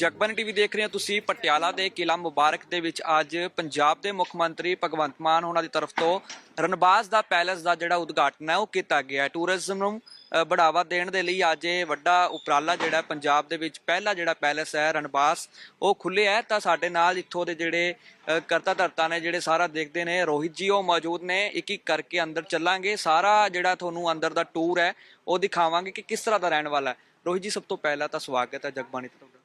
ਜਗਬਨ TV ਦੇਖ ਰਹੇ ਹੋ ਤੁਸੀਂ ਪਟਿਆਲਾ ਦੇ ਕਿਲਾ ਮੁਬਾਰਕ ਦੇ ਵਿੱਚ ਅੱਜ ਪੰਜਾਬ ਦੇ ਮੁੱਖ ਮੰਤਰੀ ਭਗਵੰਤ ਮਾਨ ਉਹਨਾਂ ਦੀ ਤਰਫ ਤੋਂ ਰਣਬਾਸ ਦਾ ਪੈਲੇਸ ਦਾ ਜਿਹੜਾ ਉਦਘਾਟਨ ਹੈ, ਉਹ ਕੀਤਾ ਗਿਆ ਹੈ। ਟੂਰਿਜ਼ਮ ਨੂੰ ਬੜਾਵਾ ਦੇਣ ਦੇ ਲਈ ਅੱਜ ਇਹ ਵੱਡਾ ਉਪਰਾਲਾ ਜਿਹੜਾ ਪੰਜਾਬ ਦੇ ਵਿੱਚ ਪਹਿਲਾ ਜਿਹੜਾ ਪੈਲੇਸ ਹੈ ਰਣਬਾਸ ਉਹ ਖੁੱਲਿਆ ਹੈ। ਤਾਂ ਸਾਡੇ ਨਾਲ ਇੱਥੋਂ ਦੇ ਜਿਹੜੇ ਕਰਤਾ ਧਰਤਾ ਨੇ, ਜਿਹੜੇ ਸਾਰਾ ਦੇਖਦੇ ਨੇ, ਰੋਹਿਤ ਜੀ ਉਹ ਮੌਜੂਦ ਨੇ। ਇੱਕ ਇੱਕ ਕਰਕੇ ਅੰਦਰ ਚੱਲਾਂਗੇ। ਸਾਰਾ ਜਿਹੜਾ ਤੁਹਾਨੂੰ ਅੰਦਰ ਦਾ ਟੂਰ ਹੈ, ਉਹ ਦਿਖਾਵਾਂਗੇ ਕਿ ਕਿਸ ਤਰ੍ਹਾਂ ਦਾ ਰਹਿਣ ਵਾਲਾ ਹੈ। ਰੋਹਿਤ ਜੀ ਸਭ ਤੋਂ ਪਹਿਲਾਂ ਤਾਂ ਸਵਾਗਤ ਹੈ ਜਗਬਾਣੀ ਤੇ ਤੁਹਾਡਾ।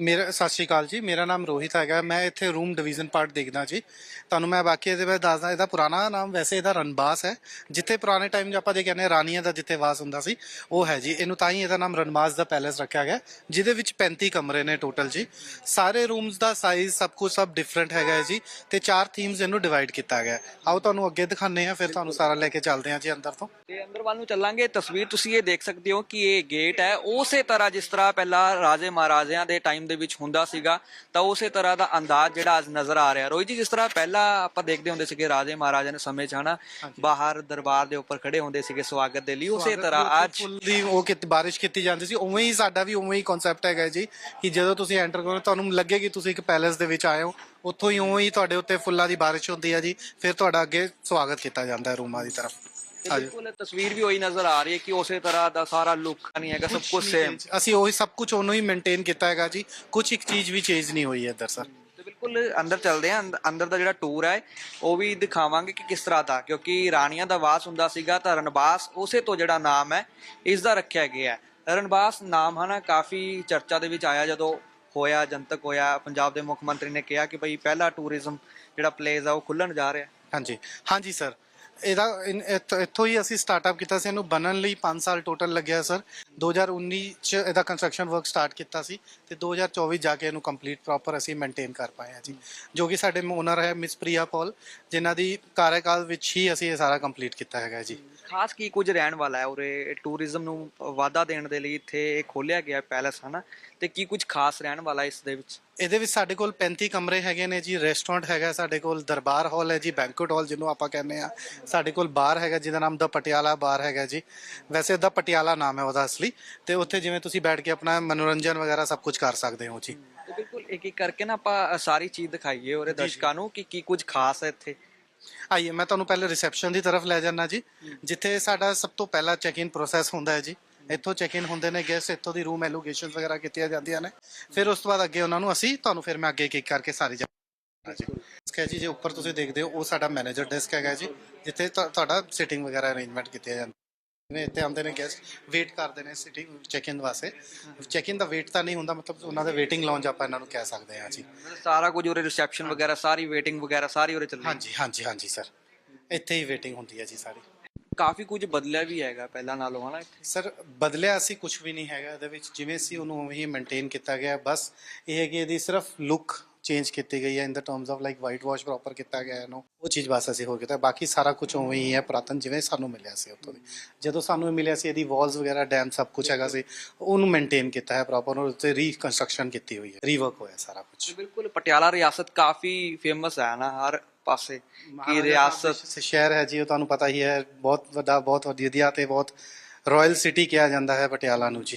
ਮੇਰਾ ਸਤਿ ਸ਼੍ਰੀ ਅਕਾਲ ਜੀ ਮੇਰਾ ਨਾਮ ਰੋਹਿਤ ਹੈਗਾ ਮੈਂ ਇੱਥੇ ਰੂਮ ਡਿਵੀਜ਼ਨ ਪਾਰਟ ਦੇਖਦਾ ਜੀ। ਤੁਹਾਨੂੰ ਮੈਂ ਬਾਕੀ ਇਹਦੇ ਬਾਰੇ ਦੱਸਦਾ ਇਹਦਾ ਪੁਰਾਣਾ ਨਾਮ ਵੈਸੇ ਇਹਦਾ ਰਣਬਾਸ ਹੈ। ਜਿੱਥੇ ਪੁਰਾਣੇ ਟਾਈਮ 'ਚ ਆਪਾਂ ਜੇ ਕਹਿੰਦੇ ਰਾਣੀਆਂ ਦਾ ਜਿੱਥੇ ਵਾਸ ਹੁੰਦਾ ਸੀ ਉਹ ਹੈ ਜੀ। ਇਹਨੂੰ ਤਾਂ ਹੀ ਇਹਦਾ ਨਾਮ ਰਣਬਾਸ ਦਾ ਪੈਲੇਸ ਰੱਖਿਆ ਗਿਆ ਜਿਹਦੇ ਵਿੱਚ 35 ਕਮਰੇ ਨੇ ਟੋਟਲ ਜੀ। ਸਾਰੇ ਰੂਮਸ ਦਾ ਸਾਈਜ਼ ਸਭ ਕੁਝ ਸਭ ਡਿਫਰੈਂਟ ਹੈਗਾ ਹੈ ਜੀ ਤੇ ਚਾਰ ਥੀਮਸ ਇਹਨੂੰ ਡਿਵਾਈਡ ਕੀਤਾ ਗਿਆ। ਆਓ ਤੁਹਾਨੂੰ ਅੱਗੇ ਦਿਖਾਉਂਦੇ ਹਾਂ ਫਿਰ ਤੁਹਾਨੂੰ ਸਾਰਾ ਲੈ ਕੇ ਚੱਲਦੇ ਹਾਂ ਜੀ ਅੰਦਰ ਤੋਂ। ਤੇ ਅੰਦਰ ਵੱਲ ਨੂੰ ਚੱਲਾਂਗੇ ਤਸਵੀਰ ਤੁਸੀਂ ਇਹ ਦੇਖ ਸਕਦੇ ਹੋ ਕਿ ਇਹ ਗੇਟ ਹੈ ਉਸੇ ਤਰ੍ਹਾਂ ਜਿਸ ਤਰ੍ਹਾਂ ਪਹਿਲਾਂ ਰਾਜੇ ਮਹਾਰਾਜਿਆਂ ਦੇ ਟਾਈਮ ਦੇ ਵਿੱਚ ਹੁੰਦਾ ਸੀਗਾ ਤਾਂ ਉਸੇ ਤਰ੍ਹਾਂ ਦਾ ਅੰਦਾਜ਼ ਜਿਹੜਾ ਅੱਜ ਨਜ਼ਰ ਆ ਰਿਹਾ। ਰੋਹਿਤ ਜੀ ਜਿਸ ਤਰ੍ਹਾਂ ਪਹਿਲਾਂ ਆਪਾਂ ਦੇਖਦੇ ਹੁੰਦੇ ਸੀਗੇ ਰਾਜੇ ਮਹਾਰਾਜਿਆਂ ਦੇ ਸਮੇਂ 'ਚ ਹਨਾ? ਬਾਹਰ ਦਰਬਾਰ ਦੇ ਉੱਪਰ ਖੜੇ ਹੁੰਦੇ ਸੀਗੇ ਸਵਾਗਤ ਦੇ ਲਈ ਉਸੇ ਤਰ੍ਹਾਂ ਅੱਜ ਫੁੱਲ ਦੀ ਉਹ ਕਿ ਬਾਰਿਸ਼ ਕੀਤੀ ਜਾਂਦੀ ਸੀ। ਉਵੇਂ ਹੀ ਸਾਡਾ ਵੀ ਉਵੇਂ ਹੀ ਕਨਸੈਪਟ ਹੈਗਾ ਜੀ ਕਿ ਜਦੋਂ ਤੁਸੀਂ ਐਂਟਰ ਕਰੋ ਤੁਹਾਨੂੰ ਲੱਗੇ ਕਿ ਤੁਸੀਂ ਇੱਕ ਪੈਲੇਸ ਦੇ ਵਿੱਚ ਆਏ ਹੋ। ਉੱਥੋਂ ਹੀ ਉਵੇਂ ਹੀ ਤੁਹਾਡੇ ਉੱਤੇ ਫੁੱਲਾਂ ਦੀ ਬਾਰਿਸ਼ ਹੁੰਦੀ ਹੈ ਜੀ ਫਿਰ ਤੁਹਾਡਾ ਅੱਗੇ ਸਵਾਗਤ ਕੀਤਾ ਜਾਂਦਾ ਹੈ ਰੂਮਾਂ ਦੀ ਤਰਫ। ਤੇ ਬਿਲਕੁਲ ਤਸਵੀਰ ਵੀ ਉਹੀ ਨਜ਼ਰ ਆ ਰਹੀ ਹੈ ਕਿ ਉਸੇ ਤਰ੍ਹਾਂ ਦਾ ਸਾਰਾ ਲੁੱਕ ਨਹੀਂ ਹੈਗਾ ਸਭ ਕੁਝ ਸੇਮ ਅਸੀਂ ਉਹੀ ਸਭ ਕੁਝ ਉਹਨੂੰ ਹੀ ਮੇਨਟੇਨ ਕੀਤਾ ਹੈਗਾ ਜੀ। ਕੁਝ ਇੱਕ ਚੀਜ਼ ਵੀ ਚੇਂਜ ਨਹੀਂ ਹੋਈ ਹੈ ਇੱਧਰ ਸਰ ਤੇ ਬਿਲਕੁਲ ਅੰਦਰ ਚੱਲਦੇ ਆਂ ਅੰਦ- ਅੰਦਰ ਦਾ ਜਿਹੜਾ ਟੂਰ ਹੈ ਉਹ ਵੀ ਦਿਖਾਵਾਂਗੇ ਕਿ ਕਿਸ ਤਰ੍ਹਾਂ ਦਾ ਕਿਉਂਕਿ ਰਾਣੀਆਂ ਦਾ ਵਾਸ ਹੁੰਦਾ ਸੀਗਾ ਤਾਂ ਰਣਬਾਸ ਉਸੇ ਤੋਂ ਜਿਹੜਾ ਨਾਮ ਹੈ ਇਸ ਦਾ ਰੱਖਿਆ ਗਿਆ ਹੈ। ਰਣਬਾਸ ਨਾਮ ਹਨਾ ਕਾਫੀ ਚਰਚਾ ਦੇ ਵਿੱਚ ਆਇਆ ਜਦੋਂ ਹੋਇਆ ਜਨਤਕ ਹੋਇਆ ਪੰਜਾਬ ਦੇ ਮੁੱਖ ਮੰਤਰੀ ਨੇ ਕਿਹਾ ਕਿ ਭਈ ਪਹਿਲਾ ਟੂਰਿਜ਼ਮ ਜਿਹੜਾ ਪਲੇਸ ਆ ਉਹ ਖੁੱਲਣ ਜਾ ਰਿਹਾ। ਹਾਂਜੀ। ਹਾਂਜੀ ਸਰ ਇਹਦਾ ਇਨ- ਇੱਥ- ਇੱਥੋਂ ਹੀ ਅਸੀਂ ਸਟਾਰਟਅਪ ਕੀਤਾ ਸੀ। ਇਹਨੂੰ ਬਣਨ ਲਈ 5 ਸਾਲ ਟੋਟਲ ਲੱਗਿਆ ਸਰ 2019 ਚ ਇਹਦਾ ਕੰਸਟਰਕਸ਼ਨ ਵਰਕ ਸਟਾਰਟ ਕੀਤਾ ਸੀ ਤੇ 2024 ਜਾ ਕੇ ਇਹਨੂੰ ਕੰਪਲੀਟ ਪ੍ਰੋਪਰ ਅਸੀਂ ਮੇਨਟੇਨ ਕਰ ਪਾਏ ਹਾਂ ਜੀ। ਜੋ ਕਿ ਸਾਡੇ ਓਨਰ ਹੈ ਮਿਸ ਪ੍ਰਿਆ ਪੌਲ ਜਿਨ੍ਹਾਂ ਦੀ ਕਾਰਜਕਾਲ ਵਿੱਚ ਹੀ ਅਸੀਂ ਇਹ ਸਾਰਾ ਕੰਪਲੀਟ ਕੀਤਾ ਹੈਗਾ ਜੀ। ਖਾਸ ਕੀ ਕੁਝ ਰਹਿਣ ਵਾਲਾ ਹੈ ਉਰੇ? ਟੂਰਿਜ਼ਮ ਨੂੰ ਵਾਧਾ ਦੇਣ ਦੇ ਲਈ ਇੱਥੇ ਇਹ ਖੋਲਿਆ ਗਿਆ ਪੈਲੇਸ ਹਨਾ? ਤੇ ਕੀ ਕੁਝ ਖਾਸ ਰਹਿਣ ਵਾਲਾ ਇਸ ਦੇ ਵਿੱਚ? ਇਹਦੇ ਵਿੱਚ ਸਾਡੇ ਕੋਲ 35 ਕਮਰੇ ਹੈਗੇ ਨੇ ਜੀ ਰੈਸਟੋਰੈਂਟ ਹੈਗਾ ਸਾਡੇ ਕੋਲ ਦਰਬਾਰ ਹਾਲ ਹੈ ਜੀ ਬੈਂਕੁਏਟ ਹਾਲ ਜਿਹਨੂੰ ਆਪਾਂ ਕਹਿੰਦੇ ਆ ਸਾਡੇ ਕੋਲ ਬਾਰ ਹੈਗਾ ਜਿਹਦਾ ਨਾਮ ਦਾ ਪਟਿਆਲਾ ਬਾਰ ਹੈਗਾ ਜੀ। ਵੈਸੇ ਦਾ ਪਟਿਆਲਾ ਨਾਮ ਹੈ ਉਹਦਾ ਅਸਲੀ। ਤੇ ਉੱਥੇ ਜਿਵੇਂ ਤੁਸੀਂ ਬੈਠ ਕੇ ਆਪਣਾ ਮਨੋਰੰਜਨ ਵਗੈਰਾ ਸਭ ਕੁਝ ਕਰ ਸਕਦੇ ਹੋ ਜੀ। ਬਿਲਕੁਲ ਇੱਕ ਇੱਕ ਕਰਕੇ ਨਾ ਆਪਾਂ ਸਾਰੀ ਚੀਜ਼ ਦਿਖਾਈਏ ਉਹਦੇ ਦਰਸ਼ਕਾਂ ਨੂੰ ਕਿ ਕੀ ਕੁਝ ਖਾਸ ਹੈ ਇੱਥੇ। ਆਈਏ, ਮੈਂ ਤੁਹਾਨੂੰ ਪਹਿਲੇ ਰਿਸੈਪਸ਼ਨ ਦੀ ਤਰਫ ਲੈ ਜਾਣਾ ਜੀ। ਜਿੱਥੇ ਸਾਡਾ ਸਭ ਤੋਂ ਪਹਿਲਾ ਚੈੱਕ ਇਨ ਪ੍ਰੋਸੈਸ ਹੁੰਦਾ ਹੈ ਜੀ। ਇੱਥੋਂ ਚੈੱਕ ਇਨ ਹੁੰਦੇ ਨੇ ਗੈਸਟ ਇੱਥੋਂ ਦੀ ਰੂਮ ਐਲੋਕੇਸ਼ਨਸ ਵਗੈਰਾ ਕੀਤੀਆਂ ਜਾਂਦੀਆਂ ਨੇ। ਫਿਰ ਉਸ ਤੋਂ ਬਾਅਦ ਅੱਗੇ ਉਹਨਾਂ ਨੂੰ ਅਸੀਂ ਤੁਹਾਨੂੰ ਫਿਰ ਮੈਂ ਅੱਗੇ ਇੱਕ ਕਰਕੇ ਸਾਰੀ ਜਾ ਜੀ। ਡੈਸਕ ਹੈ ਜੀ, ਜੇ ਉੱਪਰ ਤੁਸੀਂ ਦੇਖਦੇ ਹੋ, ਉਹ ਸਾਡਾ ਮੈਨੇਜਰ ਡੈਸਕ ਹੈਗਾ ਜੀ, ਜਿੱਥੇ ਤੁਹਾਡਾ ਸਿਟਿੰਗ ਵਗੈਰਾ ਅਰੇਂਜਮੈਂਟ ਕੀਤੀਆਂ ਜਾਂਦੀਆਂ ਨੇ ਇੱਥੇ ਆਉਂਦੇ ਨੇ ਗੈਸਟ ਵੇਟ ਕਰਦੇ ਨੇ ਸਿਟਿੰਗ ਚੈੱਕ ਇਨ ਵਾਸਤੇ। ਚੈੱਕ ਇਨ ਦਾ ਵੇਟ ਤਾਂ ਨਹੀਂ ਹੁੰਦਾ ਮਤਲਬ ਉਹਨਾਂ ਦਾ ਵੇਟਿੰਗ ਲੌਂਜ ਆਪਾਂ ਇਹਨਾਂ ਨੂੰ ਕਹਿ ਸਕਦੇ ਹਾਂ ਜੀ। ਸਾਰਾ ਕੁਝ ਉਰੇ ਰਿਸੈਪਸ਼ਨ ਵਗੈਰਾ ਸਾਰੀ ਵੇਟਿੰਗ ਵਗੈਰਾ ਸਾਰੀ ਉਰੇ ਚੱਲਦੀ ਹਾਂਜੀ ਹਾਂਜੀ ਹਾਂਜੀ ਸਰ ਇੱਥੇ ਹੀ ਵੇਟਿੰਗ ਹੁੰਦੀ ਹੈ ਜੀ ਸਾਰੀ। ਕਾਫੀ ਕੁਝ ਬਦਲਿਆ ਵੀ ਹੈਗਾ ਪਹਿਲਾਂ ਨਾਲੋਂ ਹਨਾ ਇੱਥੇ? ਸਰ ਬਦਲਿਆ ਅਸੀਂ ਕੁਝ ਵੀ ਨਹੀਂ ਹੈਗਾ ਇਹਦੇ ਵਿੱਚ ਜਿਵੇਂ ਸੀ ਉਹਨੂੰ ਉਵੇਂ ਹੀ ਮੇਨਟੇਨ ਕੀਤਾ ਗਿਆ। ਬਸ ਇਹ ਹੈ ਕਿ ਇਹਦੀ ਸਿਰਫ ਲੁੱਕ ਚੇਂਜ ਕੀਤੀ ਗਈ ਹੈ in the terms of like white wash proper ਕੀਤਾ ਗਿਆ ਹੈ ਇਹਨੂੰ ਉਹ ਚੀਜ਼ ਬਸ ਅਸੀਂ ਹੋਰ ਕੀਤਾ ਬਾਕੀ ਸਾਰਾ ਕੁਝ ਉਵੇਂ ਹੀ ਹੈ ਪੁਰਾਤਨ ਜਿਵੇਂ ਸਾਨੂੰ ਮਿਲਿਆ ਸੀ ਉੱਥੋਂ ਦੀ। ਜਦੋਂ ਸਾਨੂੰ ਮਿਲਿਆ ਸੀ ਇਹਦੀ ਵਾਲਸ ਵਗੈਰਾ ਡੈਮ ਸਭ ਕੁਝ ਹੈਗਾ ਸੀ ਉਹਨੂੰ ਮੇਨਟੇਨ ਕੀਤਾ ਹੈ ਪ੍ਰੋਪਰ ਉਹਦੇ ਉੱਤੇ ਰੀਕਨਸਟਰਕਸ਼ਨ ਕੀਤੀ ਹੋਈ ਹੈ ਰੀਵਰਕ ਹੋਇਆ ਸਾਰਾ ਕੁਝ ਬਿਲਕੁਲ ਪਟਿਆਲਾ ਰਿਆਸਤ ਕਾਫੀ ਫੇਮਸ ਹੈ ਨਾ ਹਰ ਪਾਸੇ ਕਿ ਰਿਆਸਤ? ਸ਼ਹਿਰ ਹੈ ਜੀ ਉਹ ਤੁਹਾਨੂੰ ਪਤਾ ਹੀ ਹੈ ਬਹੁਤ ਵੱਡਾ ਬਹੁਤ ਵਧੀਆ ਤੇ ਬਹੁਤ ਰਾਇਲ ਸਿਟੀ ਕਿਹਾ ਜਾਂਦਾ ਹੈ ਪਟਿਆਲਾ ਨੂੰ ਜੀ।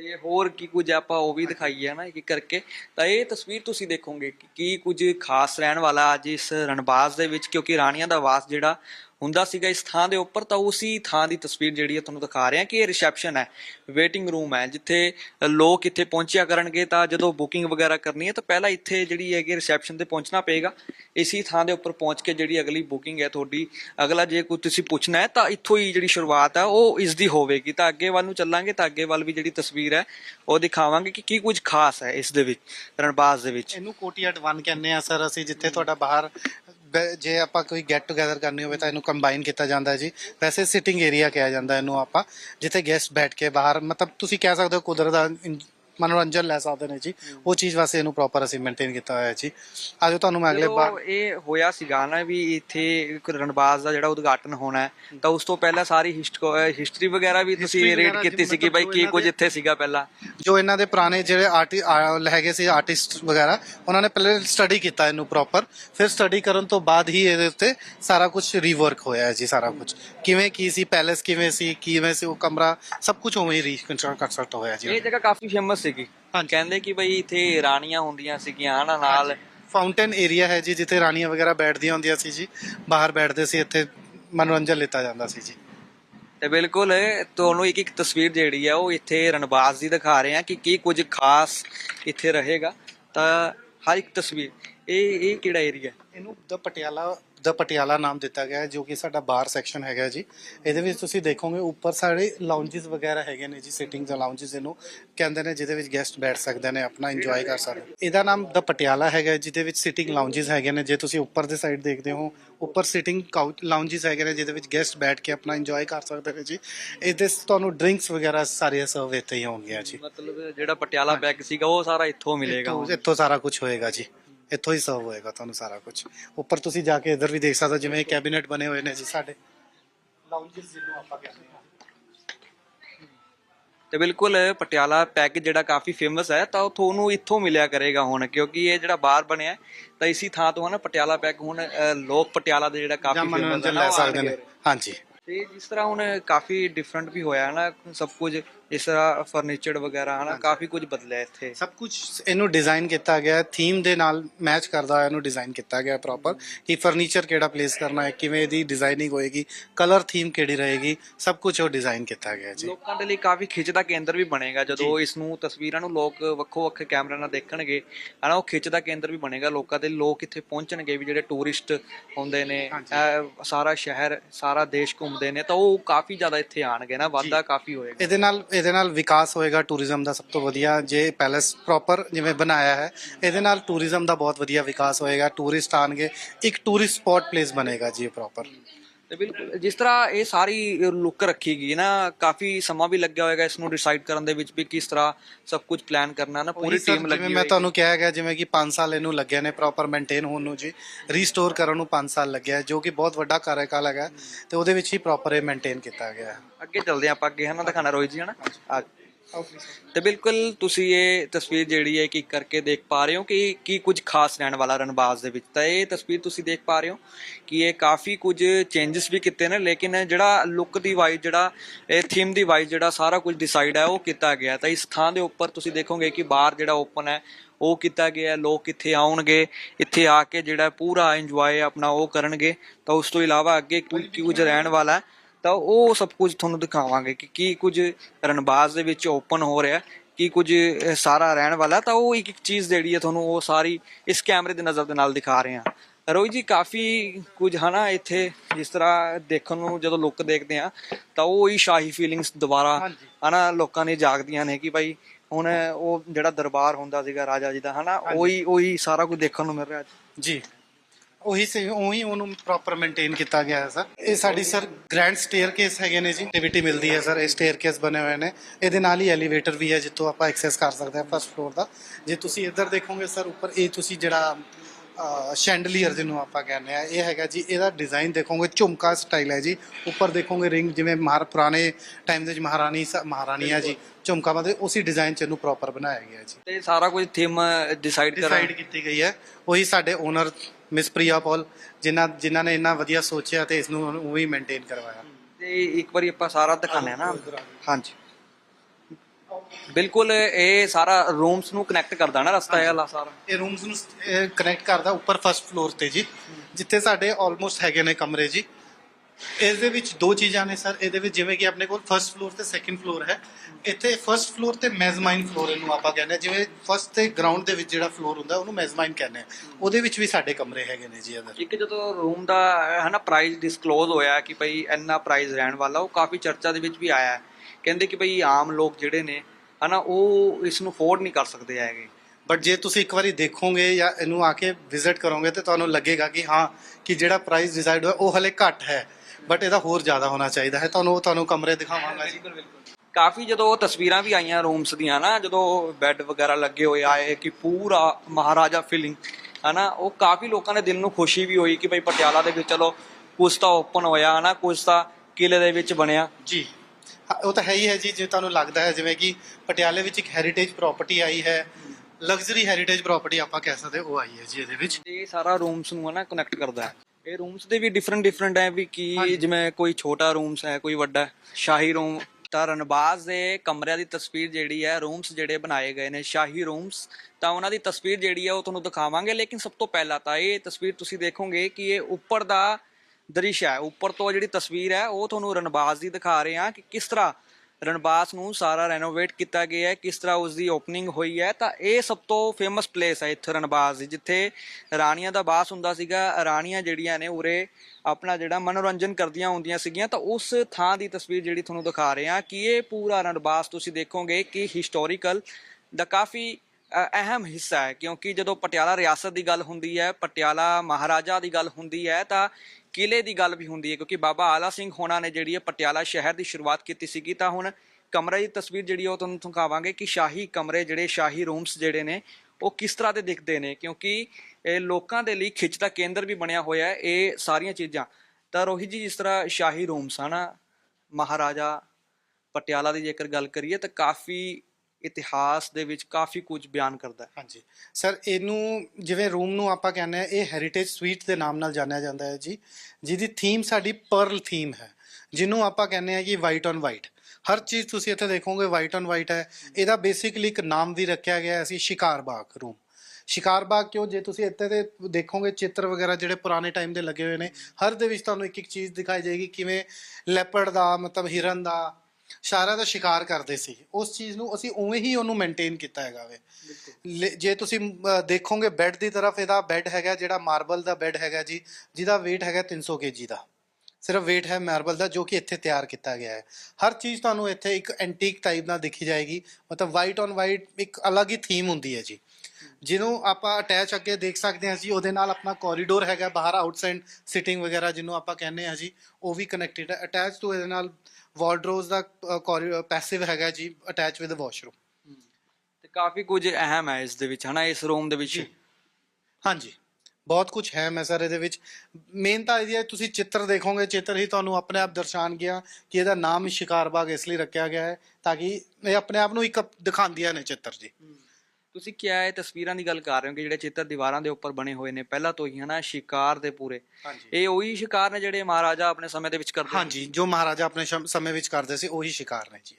ਤੇ ਹੋਰ ਕੀ ਕੁਝ ਆਪਾਂ ਉਹ ਵੀ ਦਿਖਾਈਏ ਨਾ ਇੱਕ ਇੱਕ ਕਰਕੇ। ਤਾਂ ਇਹ ਤਸਵੀਰ ਤੁਸੀਂ ਦੇਖੋਗੇ ਕਿ ਕੀ ਕੁਝ ਖਾਸ ਰਹਿਣ ਵਾਲਾ ਅੱਜ ਇਸ ਰਣਬਾਜ਼ ਦੇ ਵਿੱਚ, ਕਿਉਂਕਿ ਰਾਣੀਆਂ ਦਾ ਵਾਸ ਜਿਹੜਾ ਹੁੰਦਾ ਸੀਗਾ ਇਸ ਥਾਂ ਦੇ ਉੱਪਰ, ਤਾਂ ਉਸੇ ਥਾਂ ਦੀ ਤਸਵੀਰ ਜਿਹੜੀ ਹੈ ਤੁਹਾਨੂੰ ਦਿਖਾ ਰਹੇ ਕਿ ਇਹ ਰਿਸੈਪਸ਼ਨ ਹੈ ਵੇਟਿੰਗ ਰੂਮ ਹੈ, ਜਿੱਥੇ ਲੋਕ ਇੱਥੇ ਪਹੁੰਚਿਆ ਕਰਨਗੇ, ਤਾਂ ਜਦੋਂ ਬੁਕਿੰਗ ਵਗੈਰਾ ਕਰਨੀ ਹੈ, ਤਾਂ ਪਹਿਲਾਂ ਇੱਥੇ ਜਿਹੜੀ ਹੈਗੀ ਰਿਸੈਪਸ਼ਨ ਤੇ ਪਹੁੰਚਣਾ ਪਏਗਾ। ਇਸੇ ਥਾਂ ਦੇ ਉੱਪਰ ਪਹੁੰਚ ਕੇ ਜਿਹੜੀ ਅਗਲੀ ਬੁਕਿੰਗ ਹੈ ਤੁਹਾਡੀ, ਅਗਲਾ ਜੇ ਕੋਈ ਤੁਸੀਂ ਪੁੱਛਣਾ ਹੈ, ਤਾਂ ਇੱਥੋਂ ਹੀ ਜਿਹੜੀ ਸ਼ੁਰੂਆਤ ਹੈ ਉਹ ਇਸ ਦੀ ਹੋਵੇਗੀ। ਤਾਂ ਅੱਗੇ ਵੱਲ ਨੂੰ ਚੱਲਾਂਗੇ, ਤਾਂ ਅੱਗੇ ਵੱਲ ਵੀ ਜਿਹੜੀ ਤਸਵੀਰ ਹੈ, ਉਹ ਦਿਖਾਵਾਂਗੇ ਕਿ ਕੀ ਕੁਝ ਖਾਸ ਹੈ ਇਸ ਦੇ ਵਿੱਚ, ਰਣਬਾਜ਼ ਦੇ ਵਿੱਚ। ਇਹਨੂੰ ਕੋਟੀਆਟ 1 ਕਹਿੰਦੇ ਆ, ਸਰ, ਅਸੀਂ ਜਿੱਥੇ ਤੁਹਾਡਾ ਬਾਹਰ ਜੇ ਆਪਾਂ ਕੋਈ ਗੈਟ ਟੂਗੇਦਰ ਕਰਨੀ ਹੋਵੇ ਤਾਂ ਇਹਨੂੰ ਕੰਬਾਈਨ ਕੀਤਾ ਜਾਂਦਾ ਜੀ। ਵੈਸੇ ਸਿਟਿੰਗ ਏਰੀਆ ਕਿਹਾ ਜਾਂਦਾ ਇਹਨੂੰ ਆਪਾਂ, ਜਿੱਥੇ ਗੈਸਟ ਬੈਠ ਕੇ ਬਾਹਰ, ਮਤਲਬ ਤੁਸੀਂ ਕਹਿ ਸਕਦੇ ਹੋ ਕੁਦਰਤ ਦਾ ਇਨ- ਮਨੋਰੰਜਨ ਲੈ ਸਕਦੇ ਨੇ ਜੀ। ਉਹ ਚੀਜ਼ ਵਾਸਤੇ ਇਹਨੂੰ ਪ੍ਰੋਪਰ ਅਸੀਂ ਮੇਨਟੇਨ ਕੀਤਾ ਹੋਇਆ ਹੈ ਜੀ। ਆਜੋ ਤੁਹਾਨੂੰ ਮੈਂ ਅਗਲੇ ਜਦੋਂ ਬਾਰ ਇਹ ਹੋਇਆ ਸੀਗਾ ਨਾ ਵੀ ਇੱਥੇ ਇੱਕ ਰਣਬਾਜ਼ ਦਾ ਜਿਹੜਾ ਉਦਘਾਟਨ ਹੋਣਾ ਹੈ ਤਾਂ ਉਸ ਤੋਂ ਪਹਿਲਾਂ ਸਾਰੀ ਹਿਸਟਰੀ ਵਗੈਰਾ ਵੀ ਤੁਸੀਂ History ਰੀਡ ਵਗੈਰਾ ਕੀਤੀ ਸੀ ਕਿ ਬਾਈ ਕੀ ਕੁਝ ਇੱਥੇ ਸੀਗਾ ਪਹਿਲਾਂ? ਜੋ ਇਹਨਾਂ ਦੇ ਪੁਰਾਣੇ ਜਿਹੜੇ ਆਰਟੀ ਹੈਗੇ ਸੀ ਆਰਟਿਸਟ ਵਗੈਰਾ ਉਹਨਾਂ ਨੇ ਪਹਿਲੇ ਸਟੱਡੀ ਕੀਤਾ ਇਹਨੂੰ ਪ੍ਰੋਪਰ ਫਿਰ ਸਟੱਡੀ ਕਰਨ ਤੋਂ ਬਾਅਦ ਹੀ ਇਹਦੇ ਉੱਤੇ ਸਾਰਾ ਕੁਝ ਰੀਵਰਕ ਹੋਇਆ ਹੈ ਜੀ ਸਾਰਾ ਕੁਝ। ਕਿਵੇਂ ਕੀ ਸੀ ਪੈਲੇਸ ਕਿਵੇਂ ਸੀ ਕਿਵੇਂ ਸੀ ਉਹ ਕਮਰਾ ਸਭ ਕੁਝ ਉਵੇਂ ਹੀ ਰੀਕਨਸਟਰਕਟ ਹੋਇਆ ਜੀ। ਇਹ ਜਗ੍ਹਾ ਕਾਫੀ ਫੇਮਸ ਸੀਗੀ। ਹਾਂਜੀ। ਕਹਿੰਦੇ ਕਿ ਬਈ ਇੱਥੇ ਰਾਣੀਆਂ ਹੁੰਦੀਆਂ ਸੀਗੀਆਂ ਹਨਾ ਨਾਲ ਫਾਊਂਟੇਨ ਏਰੀਆ ਹੈ ਜੀ ਜਿੱਥੇ ਰਾਣੀਆਂ ਵਗੈਰਾ ਬੈਠਦੀਆਂ ਹੁੰਦੀਆਂ ਸੀ ਜੀ। ਬਾਹਰ ਬੈਠਦੇ ਸੀ ਇੱਥੇ ਮਨੋਰੰਜਨ ਲਿੱਤਾ ਜਾਂਦਾ ਸੀ ਜੀ। ਤੇ ਬਿਲਕੁਲ ਤੁਹਾਨੂੰ ਇੱਕ ਇੱਕ ਤਸਵੀਰ ਜਿਹੜੀ ਆ ਉਹ ਇੱਥੇ ਰਣਬਾਜ਼ ਦੀ ਦਿਖਾ ਰਹੇ ਆ ਕਿ ਕੀ ਕੁਝ ਖਾਸ ਇੱਥੇ ਰਹੇਗਾ। ਤਾਂ ਹਰ ਇੱਕ ਤਸਵੀਰ ਇਹ ਇਹ ਕਿਹੜਾ ਏਰੀਆ ਇਹਨੂੰ ਦ ਪਟਿਆਲਾ ਦ ਪਟਿਆਲਾ ਨਾਮ ਦਿੱਤਾ ਗਿਆ ਹੈ ਜੋ ਕਿ ਸਾਡਾ ਬਾਰ ਸੈਕਸ਼ਨ ਹੈਗਾ ਜੀ। ਇਹਦੇ ਵਿੱਚ ਤੁਸੀਂ ਦੇਖੋਗੇ ਉੱਪਰ ਸਾਡੇ ਲਾਉਂਜਸ ਵਗੈਰਾ ਹੈਗੇ ਨੇ ਜੀ ਸਿਟਿੰਗ ਜਾਂ ਲਾਉਂਜਸ ਇਹਨੂੰ ਕਹਿੰਦੇ ਨੇ ਜਿਹਦੇ ਵਿੱਚ ਗੈਸਟ ਬੈਠ ਸਕਦੇ ਨੇ ਆਪਣਾ ਇੰਜੋਏ ਕਰ ਸਕਦੇ। ਇਹਦਾ ਨਾਮ ਦ ਪਟਿਆਲਾ ਹੈਗਾ ਜਿਹਦੇ ਵਿੱਚ ਸਿਟਿੰਗ ਲਾਉਂਜਸ ਹੈਗੇ ਨੇ। ਜੇ ਤੁਸੀਂ ਉੱਪਰ ਦੇ ਸਾਈਡ ਦੇਖਦੇ ਹੋ ਉੱਪਰ ਸਿਟਿੰਗ ਲਾਉਂਜਸ ਹੈਗੇ ਨੇ ਜਿਹਦੇ ਵਿੱਚ ਗੈਸਟ ਬੈਠ ਕੇ ਆਪਣਾ ਇੰਜੋਏ ਕਰ ਸਕਦੇ ਨੇ ਜੀ। ਇਹਦੇ ਤੁਹਾਨੂੰ ਡਰਿੰਕਸ ਵਗੈਰਾ ਸਾਰੇ ਸਰਵ ਇੱਥੇ ਹੀ ਹੋਣਗੀਆਂ ਜੀ। ਮਤਲਬ ਜਿਹੜਾ ਪਟਿਆਲਾ ਪੈਕ ਸੀਗਾ ਉਹ ਸਾਰਾ ਇੱਥੋਂ ਮਿਲੇਗਾ ਇੱਥੋਂ ਸਾਰਾ ਕੁਝ ਹੋਏਗਾ ਜੀ। ਇੱਥੋਂ ਹੀ ਸਰਵ ਹੋਏਗਾ ਤੁਹਾਨੂੰ ਸਾਰਾ ਕੁਝ ਉੱਪਰ ਤੁਸੀਂ ਜਾ ਕੇ ਇੱਧਰ ਵੀ ਦੇਖ ਸਕਦੇ ਹੋ ਜਿਵੇਂ ਕੈਬਿਨੇਟ ਬਣੇ ਹੋਏ ਨੇ ਜੀ ਸਾਡੇ। ਲਾਉਂਜਸ ਜਿਹਨੂੰ ਆਪਾਂ ਕਹਿੰਦੇ ਹਾਂ। ਤੇ ਬਿਲਕੁਲ ਪਟਿਆਲਾ ਪੈਕ ਜਿਹੜਾ ਕਾਫੀ ਫੇਮਸ ਹੈ ਤਾਂ ਉਹ ਤੁਹਾਨੂੰ ਇੱਥੋਂ ਮਿਲਿਆ ਕਰੇਗਾ ਹੁਣ ਕਿਉਂਕਿ ਇਹ ਜਿਹੜਾ ਬਾਰ ਬਣਿਆ ਹੈ, ਤਾਂ ਇਸੀ ਥਾਂ ਤੋਂ ਹੈ ਨਾ ਪਟਿਆਲਾ ਪੈਕ ਹੁਣ ਲੋਕ ਪਟਿਆਲਾ ਦੇ ਜਿਹੜਾ ਕਾਫੀ famous ਹੈ ਲੈ ਸਕਦੇ ਨੇ। ਹਾਂਜੀ। ਤੇ ਜਿਸ ਤਰ੍ਹਾਂ ਹੁਣ ਕਾਫੀ ਡਿਫਰੈਂਟ ਵੀ ਹੋਇਆ ਹੈ ਨਾ ਸਭ ਕੁਝ ਇਸ ਤਰ੍ਹਾਂ ਫਰਨੀਚਰ ਵਗੈਰਾ ਹਨਾ ਕਾਫੀ ਕੁਝ ਬਦਲਿਆ ਇੱਥੇ। ਸਭ ਕੁਝ ਇਹਨੂੰ ਡਿਜ਼ਾਈਨ ਕੀਤਾ ਗਿਆ ਥੀਮ ਦੇ ਨਾਲ ਮੈਚ ਕਰਦਾ ਹੋਇਆ ਇਹਨੂੰ ਡਿਜ਼ਾਈਨ ਕੀਤਾ ਗਿਆ ਪ੍ਰੋਪਰ ਕਿ ਫਰਨੀਚਰ ਕਿਹੜਾ ਪਲੇਸ ਕਰਨਾ ਹੈ ਕਿਵੇਂ ਇਹਦੀ ਡਿਜ਼ਾਈਨਿੰਗ ਹੋਏਗੀ ਕਲਰ ਥੀਮ ਕਿਹੜੀ ਰਹੇਗੀ ਸਭ ਕੁਝ ਉਹ ਡਿਜ਼ਾਈਨ ਕੀਤਾ ਗਿਆ ਜੀ। ਲੋਕਾਂ ਦੇ ਲਈ ਕਾਫੀ ਖਿੱਚ ਦਾ ਕੇਂਦਰ ਵੀ ਬਣੇਗਾ ਜਦੋਂ ਇਸ ਨੂੰ ਤਸਵੀਰਾਂ ਨੂੰ ਲੋਕ ਵੱਖੋ ਵੱਖ ਕੈਮਰੇ ਨਾਲ ਦੇਖਣਗੇ ਹਨਾ ਉਹ ਖਿੱਚ ਦਾ ਕੇਂਦਰ ਵੀ ਬਣੇਗਾ ਲੋਕਾਂ ਦੇ ਲੋਕ ਇੱਥੇ ਪਹੁੰਚਣਗੇ ਵੀ ਜਿਹੜੇ ਟੂਰਿਸਟ ਹੁੰਦੇ ਨੇ ਸਾਰਾ ਸ਼ਹਿਰ ਸਾਰਾ ਦੇਸ਼ ਘੁੰਮਦੇ ਨੇ ਤਾਂ ਉਹ ਕਾਫੀ ਜ਼ਿਆਦਾ ਇੱਥੇ ਆਣਗੇ ਨਾ ਵਾਧਾ ਕਾਫੀ ਹੋਏਗਾ। ਇਹਦੇ ਨਾਲ ਇਹਦੇ ਨਾਲ ਵਿਕਾਸ ਹੋਏਗਾ ਟੂਰਿਜ਼ਮ ਦਾ ਸਭ ਤੋਂ ਵਧੀਆ, ਜੇ ਪੈਲੇਸ ਪ੍ਰੋਪਰ ਜਿਵੇਂ ਬਣਾਇਆ ਹੈ, ਇਹਦੇ ਨਾਲ ਟੂਰਿਜ਼ਮ ਦਾ ਬਹੁਤ ਵਧੀਆ ਵਿਕਾਸ ਹੋਏਗਾ ਟੂਰਿਸਟ ਆਣਗੇ ਇੱਕ ਟੂਰਿਸਟ ਸਪੌਟ ਪਲੇਸ ਬਣੇਗਾ ਜੀ ਇਹ ਪ੍ਰੋਪਰ ਤੇ ਬਿਲਕੁਲ ਜਿਸ ਤਰ੍ਹਾਂ ਇਹ ਸਾਰੀ ਲੁੱਕ ਰੱਖੀ ਗਈ ਨਾ ਕਾਫੀ ਸਮਾਂ ਵੀ ਲੱਗਿਆ ਹੋਏਗਾ ਇਸ ਨੂੰ ਡਿਸਾਈਡ ਕਰਨ ਦੇ ਵਿੱਚ ਵੀ ਕਿਸ ਤਰ੍ਹਾਂ ਸਭ ਕੁਝ ਪਲਾਨ ਕਰਨਾ ਨਾ ਪੂਰੀ ਟੀਮ ਲੱਗੀ ਜਿਵੇਂ ਮੈਂ ਹੋਈ ਤੁਹਾਨੂੰ ਕਿਹਾ ਗਿਆ ਜਿਵੇਂ ਕਿ 5 ਸਾਲ ਇਹਨੂੰ ਲੱਗਿਆ ਨੇ ਪ੍ਰੋਪਰ ਮੇਨਟੇਨ ਹੋਣ ਨੂੰ ਜੀ ਰੀਸਟੋਰ ਕਰਨ ਨੂੰ 5 ਸਾਲ ਲੱਗਿਆ ਜੋ ਕਿ ਬਹੁਤ ਵੱਡਾ ਕਾਰਜਕਾਲ ਹੈਗਾ ਤੇ ਉਹਦੇ ਵਿੱਚ ਹੀ ਪ੍ਰੋਪਰ ਇਹ ਮੇਨਟੇਨ ਕੀਤਾ ਗਿਆ ਅੱਗੇ ਚੱਲਦੇ ਆਪਾਂ ਅੱਗੇ ਹਨਾ ਦਿਖਾਣਾ ਰੋਹਿਤ ਜੀ ਹਨਾ ਆ ਤੇ ਬਿਲਕੁਲ ਤੁਸੀਂ ਇਹ ਤਸਵੀਰ ਜਿਹੜੀ ਹੈ ਕਿ ਕਰਕੇ ਦੇਖ ਪਾ ਰਹੇ ਹੋ ਕਿ ਕੀ ਕੁਝ ਖਾਸ ਰਹਿਣ ਵਾਲਾ ਰਣਬਾਜ਼ ਦੇ ਵਿੱਚ ਤਾਂ ਇਹ ਤਸਵੀਰ ਤੁਸੀਂ ਦੇਖ ਪਾ ਰਹੇ ਹੋ ਕਿ ਇਹ ਕਾਫੀ ਕੁਝ ਚੇਂਜਸ ਵੀ ਕੀਤੇ ਨੇ, ਲੇਕਿਨ ਜਿਹੜਾ ਲੁੱਕ ਦੀ ਵਾਈਜ਼ ਜਿਹੜਾ, ਇਹ ਥੀਮ ਦੀ ਵਾਈਜ਼ ਜਿਹੜਾ ਸਾਰਾ ਕੁਝ ਡਿਸਾਈਡ ਹੈ, ਉਹ ਕੀਤਾ ਗਿਆ ਤਾਂ ਇਸ ਥਾਂ ਦੇ ਉੱਪਰ ਤੁਸੀਂ ਦੇਖੋਗੇ ਕਿ ਬਾਹਰ ਜਿਹੜਾ ਓਪਨ ਹੈ, ਉਹ ਕੀਤਾ ਗਿਆ ਲੋਕ ਇੱਥੇ ਆਉਣਗੇ, ਇੱਥੇ ਆ ਕੇ ਜਿਹੜਾ ਪੂਰਾ ਇੰਜੋਏ ਆਪਣਾ ਉਹ ਕਰਨਗੇ। ਤਾਂ ਉਸ ਤੋਂ ਇਲਾਵਾ ਅੱਗੇ ਕੁਝ ਕੁਝ ਰਹਿਣ ਵਾਲਾ ਹੈ ਤਾਂ ਉਹ ਸਭ ਕੁਝ ਤੁਹਾਨੂੰ ਦਿਖਾਵਾਂਗੇ ਕਿ ਕੀ ਕੁਝ ਰਣਬਾਜ਼ ਦੇ ਵਿੱਚ ਓਪਨ ਹੋ ਰਿਹਾ ਕੀ ਕੁਝ ਸਾਰਾ ਰਹਿਣ ਵਾਲਾ ਤਾਂ ਉਹ ਇੱਕ ਇੱਕ ਚੀਜ਼ ਜਿਹੜੀ ਹੈ ਤੁਹਾਨੂੰ ਉਹ ਸਾਰੀ ਇਸ ਕੈਮਰੇ ਦੇ ਨਜ਼ਰ ਦੇ ਨਾਲ ਦਿਖਾ ਰਹੇ ਹਾਂ। ਰੋਹਿਤ ਜੀ ਕਾਫੀ ਕੁਝ ਹਨਾ ਇੱਥੇ ਜਿਸ ਤਰ੍ਹਾਂ ਦੇਖਣ ਨੂੰ ਜਦੋਂ ਲੁੱਕ ਦੇਖਦੇ ਆ ਤਾਂ ਉਹ ਹੀ ਸ਼ਾਹੀ ਫੀਲਿੰਗਸ ਦੁਬਾਰਾ। ਹਨਾ ਲੋਕਾਂ ਨੇ ਜਾਗਦੀਆਂ ਨੇ ਕਿ ਭਾਈ ਹੁਣ ਉਹ ਜਿਹੜਾ ਦਰਬਾਰ ਹੁੰਦਾ ਸੀਗਾ ਰਾਜਾ ਜੀ ਦਾ ਹਨਾ ਉਹੀ ਉਹੀ ਸਾਰਾ ਕੁਝ ਦੇਖਣ ਨੂੰ ਮਿਲ ਰਿਹਾ ਜੀ। ਉਹੀ ਸੇ ਉਹੀ ਉਹਨੂੰ ਪ੍ਰੋਪਰ ਮੇਨਟੇਨ ਕੀਤਾ ਗਿਆ ਹੈ ਸਰ। ਇਹ ਸਾਡੀ ਸਰ ਗ੍ਰੈਂਡ ਸਟੇਅਰਕੇਸ ਹੈਗੇ ਨੇ ਜੀ ਐਕਟੀਵਿਟੀ ਮਿਲਦੀ ਹੈ ਸਰ ਇਹ ਸਟੇਅਰਕੇਸ ਬਣੇ ਹੋਏ ਨੇ। ਇਹਦੇ ਨਾਲ ਹੀ ਐਲੀਵੇਟਰ ਵੀ ਹੈ ਜਿੱਥੋਂ ਆਪਾਂ ਐਕਸੈਸ ਕਰ ਸਕਦੇ ਹਾਂ ਫਸਟ ਫਲੋਰ ਦਾ। ਜੇ ਤੁਸੀਂ ਇੱਧਰ ਦੇਖੋਗੇ ਸਰ ਉੱਪਰ ਇਹ ਤੁਸੀਂ ਜਿਹੜਾ ਸ਼ੈਂਡਲੀਅਰ ਜਿਹਨੂੰ ਆਪਾਂ ਕਹਿੰਦੇ ਆ ਇਹ ਹੈਗਾ ਜੀ ਇਹਦਾ ਡਿਜ਼ਾਈਨ ਦੇਖੋਗੇ ਝੁਮਕਾ ਸਟਾਈਲ ਹੈ ਜੀ। ਉੱਪਰ ਦੇਖੋਗੇ ਰਿੰਗ ਜਿਵੇਂ ਮਹਾਰ ਪੁਰਾਣੇ ਟਾਈਮ ਦੇ ਵਿੱਚ ਮਹਾਰਾਣੀ ਸ- ਮਹਾਰਾਣੀਆਂ ਜੀ ਝੁਮਕਾ ਬੰਦੇ ਉਸੇ ਡਿਜ਼ਾਈਨ ਚ ਇਹਨੂੰ ਪ੍ਰੋਪਰ ਬਣਾਇਆ ਗਿਆ ਜੀ। ਤੇ ਸਾਰਾ ਕੁਝ ਥੀਮ ਡਿਸਾਈਡ ਡਿਸਾਈਡ ਕੀਤੀ ਗਈ ਹੈ। ਉਹੀ ਸਾਡੇ ਓਨਰ ਮਿਸ ਪ੍ਰਿਆ ਪੌਲ ਜਿਨ੍ਹਾਂ ਜਿਨ੍ਹਾਂ ਨੇ ਇੰਨਾ ਵਧੀਆ ਸੋਚਿਆ ਤੇ ਇਸ ਨੂੰ ਉਹੀ ਮੇਨਟੇਨ ਕਰਵਾਇਆ। ਤੇ ਇੱਕ ਵਾਰੀ ਆਪਾਂ ਸਾਰਾ ਦਿਖਾਣਾ ਨਾ। ਹਾਂਜੀ। ਬਿਲਕੁਲ ਇਹ ਸਾਰਾ ਰੂਮਸ ਨੂੰ ਕਨੈਕਟ ਕਰਦਾ ਨਾ ਰਸਤਾ ਇਹ ਵਾਲਾ ਸਾਰਾ। ਇਹ ਰੂਮਸ ਨੂੰ ਕਨੈਕਟ ਕਰਦਾ ਉੱਪਰ ਫਰਸਟ ਫਲੋਰ ਤੇ ਜੀ ਜਿੱਥੇ ਸਾਡੇ ਆਲਮੋਸਟ ਹੈਗੇ ਨੇ ਕਮਰੇ ਜੀ। ਇਸ ਦੇ ਵਿੱਚ ਦੋ ਚੀਜ਼ਾਂ ਨੇ ਸਰ ਇਹਦੇ ਵਿੱਚ ਜਿਵੇਂ ਕਿ ਆਪਣੇ ਕੋਲ ਫਰਸਟ ਫਲੋਰ ਤੇ ਸੈਕੰਡ ਫਲੋਰ ਹੈ। ਇੱਥੇ ਫਰਸਟ ਫਲੋਰ ਤੇ ਮੈਜ਼ਮਾਈਨ ਫਲੋਰ ਇਹਨੂੰ ਆਪਾਂ ਕਹਿੰਦੇ ਹਾਂ। ਜਿਵੇਂ ਫਰਸਟ ਤੇ ਗਰਾਊਂਡ ਦੇ ਵਿੱਚ ਜਿਹੜਾ ਫਲੋਰ ਹੁੰਦਾ ਉਹਨੂੰ ਮੈਜ਼ਮਾਈਨ ਕਹਿੰਦੇ ਆ ਉਹਦੇ ਵਿੱਚ ਵੀ ਸਾਡੇ ਕਮਰੇ ਹੈਗੇ ਨੇ ਜੀ ਅੰਦਰ ਇੱਕ ਜਦੋਂ ਰੂਮ ਦਾ ਹਨਾ ਪ੍ਰਾਈਸ ਡਿਸਕਲੋਜ਼ ਹੋਇਆ ਕਿ ਭਈ ਇੰਨਾ ਪ੍ਰਾਈਸ ਰਹਿਣ ਵਾਲਾ ਉਹ ਕਾਫੀ ਚਰਚਾ ਦੇ ਵਿੱਚ ਵੀ ਆਇਆ ਕਹਿੰਦੇ ਕਿ ਭਈ ਆਮ ਲੋਕ ਜਿਹੜੇ ਨੇ ਹਨਾ ਉਹ ਇਸ ਨੂੰ ਅਫੋਰਡ ਨਹੀਂ ਕਰ ਸਕਦੇ ਹੈਗੇ। ਬਟ ਜੇ ਤੁਸੀਂ ਇੱਕ ਵਾਰੀ ਦੇਖੋਗੇ ਜਾਂ ਇਹਨੂੰ ਆ ਕੇ ਵਿਜ਼ਿਟ ਕਰੋਗੇ ਤੇ ਤੁਹਾਨੂੰ ਲੱਗੇਗਾ ਕਿ ਹਾਂ ਕਿ ਜਿਹੜਾ ਪ੍ਰਾਈਸ ਡਿਸਾਈਡ ਹੋਇਆ ਉਹ ਹਲੇ ਘੱਟ ਹੈ। ਬਟ ਇਹਦਾ ਹੋਰ ਜ਼ਿਆਦਾ ਹੋਣਾ ਚਾਹੀਦਾ ਹੈ। ਤੁਹਾਨੂੰ ਉਹ ਤੁਹਾਨੂੰ ਕਮਰੇ ਦਿਖਾਵਾਂਗਾ ਜੀ। ਕਾਫੀ ਜਦੋਂ ਤਸਵੀਰਾਂ ਵੀ ਆਈਆਂ ਰੂਮਸ ਦੀਆਂ ਨਾ ਜਦੋਂ ਬੈੱਡ ਵਗੈਰਾ ਲੱਗੇ ਹੋਏ ਆਏ ਕਿ ਪੂਰਾ ਮਹਾਰਾਜਾ ਫੀਲਿੰਗ ਹਨਾ? ਉਹ ਕਾਫੀ ਲੋਕਾਂ ਦੇ ਦਿਲ ਨੂੰ ਖੁਸ਼ੀ ਵੀ ਹੋਈ ਕਿ ਭਈ ਪਟਿਆਲਾ ਦੇ ਵਿੱਚ ਚਲੋ ਕੁਝ ਤਾਂ ਓਪਨ ਹੋਇਆ ਹਨਾ? ਕੁਝ ਤਾਂ ਕਿਲੇ ਦੇ ਵਿੱਚ ਬਣਿਆ। ਜੀ। ਉਹ ਤਾਂ ਹੈ ਹੀ ਹੈ ਜੀ ਜੇ ਤੁਹਾਨੂੰ ਲੱਗਦਾ ਹੈ ਜਿਵੇਂ ਕਿ ਪਟਿਆਲੇ ਵਿੱਚ ਇੱਕ ਹੈਰੀਟੇਜ ਪ੍ਰਾਪਰਟੀ ਆਈ ਹੈ ਲਗਜ਼ਰੀ ਹੈਰੀਟੇਜ ਪ੍ਰਾਪਰਟੀ ਆਪਾਂ ਕਹਿ ਸਕਦੇ ਉਹ ਆਈ ਹੈ ਜੀ ਇਹਦੇ ਵਿੱਚ। ਇਹ ਸਾਰਾ ਰੂਮਸ ਨੂੰ ਹਨਾ ਕਨੈਕਟ ਕਰਦਾ ਹੈ। ਇਹ ਰੂਮਸ ਦੇ ਵੀ ਡਿਫਰੈਂਟ ਡਿਫਰੈਂਟ ਹੈ ਵੀ ਕੀ ਜਿਵੇਂ ਕੋਈ ਛੋਟਾ ਰੂਮਸ ਹੈ ਕੋਈ ਵੱਡਾ ਹੈ। ਸ਼ਾਹੀ ਰੂਮ ਤਾਂ ਰਣਬਾਜ਼ ਦੇ ਕਮਰਿਆਂ ਦੀ ਤਸਵੀਰ ਜਿਹੜੀ ਹੈ ਰੂਮਸ ਜਿਹੜੇ ਬਣਾਏ ਗਏ ਨੇ ਸ਼ਾਹੀ ਰੂਮਸ ਤਾਂ ਉਹਨਾਂ ਦੀ ਤਸਵੀਰ ਜਿਹੜੀ ਹੈ ਉਹ ਤੁਹਾਨੂੰ ਦਿਖਾਵਾਂਗੇ। ਲੇਕਿਨ ਸਭ ਤੋਂ ਪਹਿਲਾਂ ਤਾਂ ਇਹ ਤਸਵੀਰ ਤੁਸੀਂ ਦੇਖੋਗੇ ਕਿ ਇਹ ਉੱਪਰ ਦਾ ਦ੍ਰਿਸ਼ ਹੈ। ਉੱਪਰ ਤੋਂ ਜਿਹੜੀ ਤਸਵੀਰ ਹੈ ਉਹ ਤੁਹਾਨੂੰ ਰਣਬਾਜ਼ ਦੀ ਦਿਖਾ ਰਹੇ ਹਾਂ ਕਿ ਕਿਸ ਤਰ੍ਹਾਂ ਰਣਬਾਸ ਨੂੰ ਸਾਰਾ ਰੈਨੋਵੇਟ ਕੀਤਾ ਗਿਆ ਹੈ। ਕਿਸ ਤਰ੍ਹਾਂ ਉਸ ਦੀ ਓਪਨਿੰਗ ਹੋਈ ਹੈ, ਤਾਂ ਇਹ ਸਭ ਤੋਂ ਫੇਮਸ ਪਲੇਸ ਹੈ ਇੱਥੇ ਰਣਬਾਸ ਦੀ, ਜਿੱਥੇ ਰਾਣੀਆਂ ਦਾ ਬਾਸ ਹੁੰਦਾ ਸੀਗਾ। ਰਾਣੀਆਂ ਜਿਹੜੀਆਂ ਨੇ ਉਰੇ ਆਪਣਾ ਜਿਹੜਾ ਮਨੋਰੰਜਨ ਕਰਦੀਆਂ ਹੁੰਦੀਆਂ ਸੀਗੀਆਂ, ਤਾਂ ਉਸ ਥਾਂ ਦੀ ਤਸਵੀਰ ਜਿਹੜੀ ਤੁਹਾਨੂੰ ਦਿਖਾ ਰਹੇ ਹਾਂ ਕਿ ਇਹ ਪੂਰਾ ਰਣਬਾਸ ਤੁਸੀਂ ਦੇਖੋਗੇ ਕਿ ਹਿਸਟੋਰੀਕਲ ਦਾ ਕਾਫੀ ਅਹਿਮ ਹਿੱਸਾ ਹੈ। ਕਿਉਂਕਿ ਜਦੋਂ ਪਟਿਆਲਾ ਰਿਆਸਤ ਦੀ ਗੱਲ ਹੁੰਦੀ ਹੈ, ਪਟਿਆਲਾ ਮਹਾਰਾਜਾ ਦੀ ਗੱਲ ਹੁੰਦੀ ਹੈ, ਤਾਂ ਕਿਲੇ ਦੀ ਗੱਲ ਵੀ ਹੁੰਦੀ ਹੈ, ਕਿਉਂਕਿ ਬਾਬਾ ਆਲਾ ਸਿੰਘ ਹੋਣਾ ਨੇ ਜਿਹੜੀ ਹੈ ਪਟਿਆਲਾ ਸ਼ਹਿਰ ਦੀ ਸ਼ੁਰੂਆਤ ਕੀਤੀ ਸੀਗੀ, ਤਾਂ ਹੁਣ ਕਮਰੇ ਦੀ ਤਸਵੀਰ ਜਿਹੜੀ ਹੈ ਉਹ ਤੁਹਾਨੂੰ ਦਿਖਾਵਾਂਗੇ ਕਿ ਸ਼ਾਹੀ ਕਮਰੇ ਜਿਹੜੇ ਸ਼ਾਹੀ ਰੂਮਸ ਜਿਹੜੇ ਨੇ, ਉਹ ਕਿਸ ਤਰ੍ਹਾਂ ਦੇ ਦਿਖਦੇ ਨੇ, ਕਿਉਂਕਿ ਇਹ ਲੋਕਾਂ ਦੇ ਲਈ ਖਿੱਚ ਦਾ ਕੇਂਦਰ ਵੀ ਬਣਿਆ ਹੋਇਆ ਹੈ ਇਹ ਸਾਰੀਆਂ ਚੀਜ਼ਾਂ। ਤਾਂ ਰੋਹਿਤ ਜੀ, ਜਿਸ ਤਰ੍ਹਾਂ ਸ਼ਾਹੀ ਰੂਮਸ ਹਨ ਮਹਾਰਾਜਾ ਪਟਿਆਲਾ ਦੀ ਜੇਕਰ ਗੱਲ ਕਰੀਏ, ਤਾਂ ਕਾਫੀ ਇਤਿਹਾਸ ਦੇ ਵਿੱਚ ਕਾਫੀ ਕੁਝ ਬਿਆਨ ਕਰਦਾ ਹੈ। ਹਾਂਜੀ। ਸਰ, ਇਹਨੂੰ ਜਿਵੇਂ ਰੂਮ ਨੂੰ ਆਪਾਂ ਕਹਿੰਦੇ ਆ ਇਹ ਹੈਰੀਟੇਜ ਸਵੀਟ ਦੇ ਨਾਮ ਨਾਲ ਜਾਣਿਆ ਜਾਂਦਾ ਹੈ ਜੀ। ਜਿਹਦੀ ਥੀਮ ਸਾਡੀ ਪਰਲ ਥੀਮ ਹੈ। ਜਿਹਨੂੰ ਆਪਾਂ ਕਹਿੰਦੇ ਆ ਕਿ ਵਾਈਟ ਔਨ ਵਾਈਟ ਹਰ ਚੀਜ਼ ਤੁਸੀਂ ਇੱਥੇ ਦੇਖੋਗੇ ਵਾਈਟ ਔਨ ਵਾਈਟ ਹੈ। ਇਹਦਾ ਬੇਸਿਕਲੀ ਇੱਕ ਨਾਮ ਵੀ ਰੱਖਿਆ ਗਿਆ ਹੈ, ਅਸੀਂ ਸ਼ਿਕਾਰ ਬਾਗ ਰੂਮ। ਸ਼ਿਕਾਰ ਬਾਗ ਕਿਉਂ? ਜੇ ਤੁਸੀਂ ਇੱਥੇ ਦੇ ਦੇਖੋਗੇ ਚਿੱਤਰ ਵਗੈਰਾ ਜਿਹੜੇ ਪੁਰਾਣੇ ਟਾਈਮ ਦੇ ਲੱਗੇ ਹੋਏ ਨੇ, ਹਰ ਦੇ ਵਿੱਚ ਤੁਹਾਨੂੰ ਇੱਕ ਇੱਕ ਚੀਜ਼ ਦਿਖਾਈ ਜਾਏਗੀ, ਕਿਵੇਂ ਲੈਪਰਡ ਦਾ, ਮਤਲਬ ਹਿਰਨ ਦਾ ਸਾਰਾ ਦਾ ਸ਼ਿਕਾਰ ਕਰਦੇ ਸੀ। ਉਸ ਚੀਜ਼ ਨੂੰ ਅਸੀਂ ਉਵੇਂ ਹੀ ਉਹਨੂੰ ਮੇਨਟੇਨ ਕੀਤਾ ਹੈਗਾ ਵੇ। ਲੇ- ਜੇ ਤੁਸੀਂ ਅ, ਦੇਖੋਗੇ ਬੈੱਡ ਦੀ ਤਰਫ ਇਹਦਾ ਬੈੱਡ ਹੈਗਾ ਜਿਹੜਾ ਮਾਰਬਲ ਦਾ ਬੈੱਡ ਹੈਗਾ ਜੀ ਜਿਹਦਾ weight ਹੈਗਾ 300 kg ਦਾ। ਸਿਰਫ weight ਹੈ ਮਾਰਬਲ ਦਾ ਜੋ ਕਿ ਇੱਥੇ ਤਿਆਰ ਕੀਤਾ ਗਿਆ ਹੈ। ਹਰ ਚੀਜ਼ ਤੁਹਾਨੂੰ ਇੱਥੇ ਇੱਕ ਐਂਟੀਕ ਟਾਈਪ ਨਾਲ ਦਿਖੀ ਜਾਏਗੀ। ਮਤਲਬ ਵਾਈਟ ਔਨ ਵਾਈਟ ਇੱਕ ਅਲੱਗ ਹੀ ਥੀਮ ਹੁੰਦੀ ਹੈ ਜੀ। ਜਿਹਨੂੰ ਆਪਾਂ ਅਟੈਚ ਅੱਗੇ ਦੇਖ ਸਕਦੇ ਹਾਂ ਜੀ ਉਹਦੇ ਨਾਲ ਆਪਣਾ ਕੋਰੀਡੋਰ ਹੈਗਾ ਬਾਹਰ ਆਊਟਸਾਈਡ ਸਿਟਿੰਗ ਵਗੈਰਾ ਜਿਹਨੂੰ ਆਪਾਂ ਕਹਿੰਦੇ ਹਾਂ ਜੀ ਉਹ ਵੀ ਕਨੈਕਟਡ ਹੈ। ਅਟੈਚ ਤੋਂ ਇਹਦੇ ਨਾਲ ਵਾਰਡਰੋਬਸ ਦਾ ਪੈਸਿਵ ਹੈਗਾ ਜੀ ਅਟੈਚ ਵਿਦ ਵਾਸ਼ਰੂਮ ਤੇ ਕਾਫੀ ਕੁਝ ਅਹਿਮ ਹੈ ਇਸ ਦੇ ਵਿੱਚ ਹਨਾ ਇਸ ਰੂਮ ਦੇ ਵਿੱਚ? ਹਾਂਜੀ। ਬਹੁਤ ਕੁਝ ਹੈ ਮੈਂ ਸਰ ਇਹਦੇ ਵਿੱਚ। ਮੇਨ ਤਾਂ ਇਹ ਹੈ ਤੁਸੀਂ ਚਿੱਤਰ ਦੇਖੋਗੇ ਚਿੱਤਰ ਹੀ ਤੁਹਾਨੂੰ ਆਪਣੇ ਆਪ ਦਰਸਾਨ ਗਿਆ ਕਿ ਇਹਦਾ ਨਾਮ ਹੀ ਸ਼ਿਕਾਰ ਬਾਗ ਇਸ ਲਈ ਰੱਖਿਆ ਗਿਆ ਹੈ ਤਾਂ ਕਿ ਇਹ ਆਪਣੇ ਆਪ ਨੂੰ ਇੱਕ ਦਿਖਾਉਂਦੀਆਂ ਨੇ ਚਿੱਤਰ ਜੀ। ਤੁਸੀਂ ਕਿਹਾ ਹੈ ਤਸਵੀਰਾਂ ਦੀ ਗੱਲ ਕਰ ਰਹੇ ਹੋ ਕਿ ਜਿਹੜੇ ਚਿੱਤਰ ਦੀਵਾਰਾਂ ਦੇ ਉੱਪਰ ਬਣੇ ਹੋਏ ਨੇ ਪਹਿਲਾਂ ਤੋਂ ਹੀ ਹਨਾ ਸ਼ਿਕਾਰ ਦੇ ਪੂਰੇ। ਇਹ ਉਹੀ ਸ਼ਿਕਾਰ ਨੇ ਜਿਹੜੇ ਮਹਾਰਾਜਾ ਆਪਣੇ ਸਮੇਂ ਦੇ ਵਿੱਚ ਕਰਦੇ ਹਾਂਜੀ ਜੋ ਮਹਾਰਾਜਾ ਆਪਣੇ ਸ਼ਮ- ਸਮੇਂ ਵਿੱਚ ਕਰਦੇ ਸੀ ਉਹੀ ਸ਼ਿਕਾਰ ਨੇ ਜੀ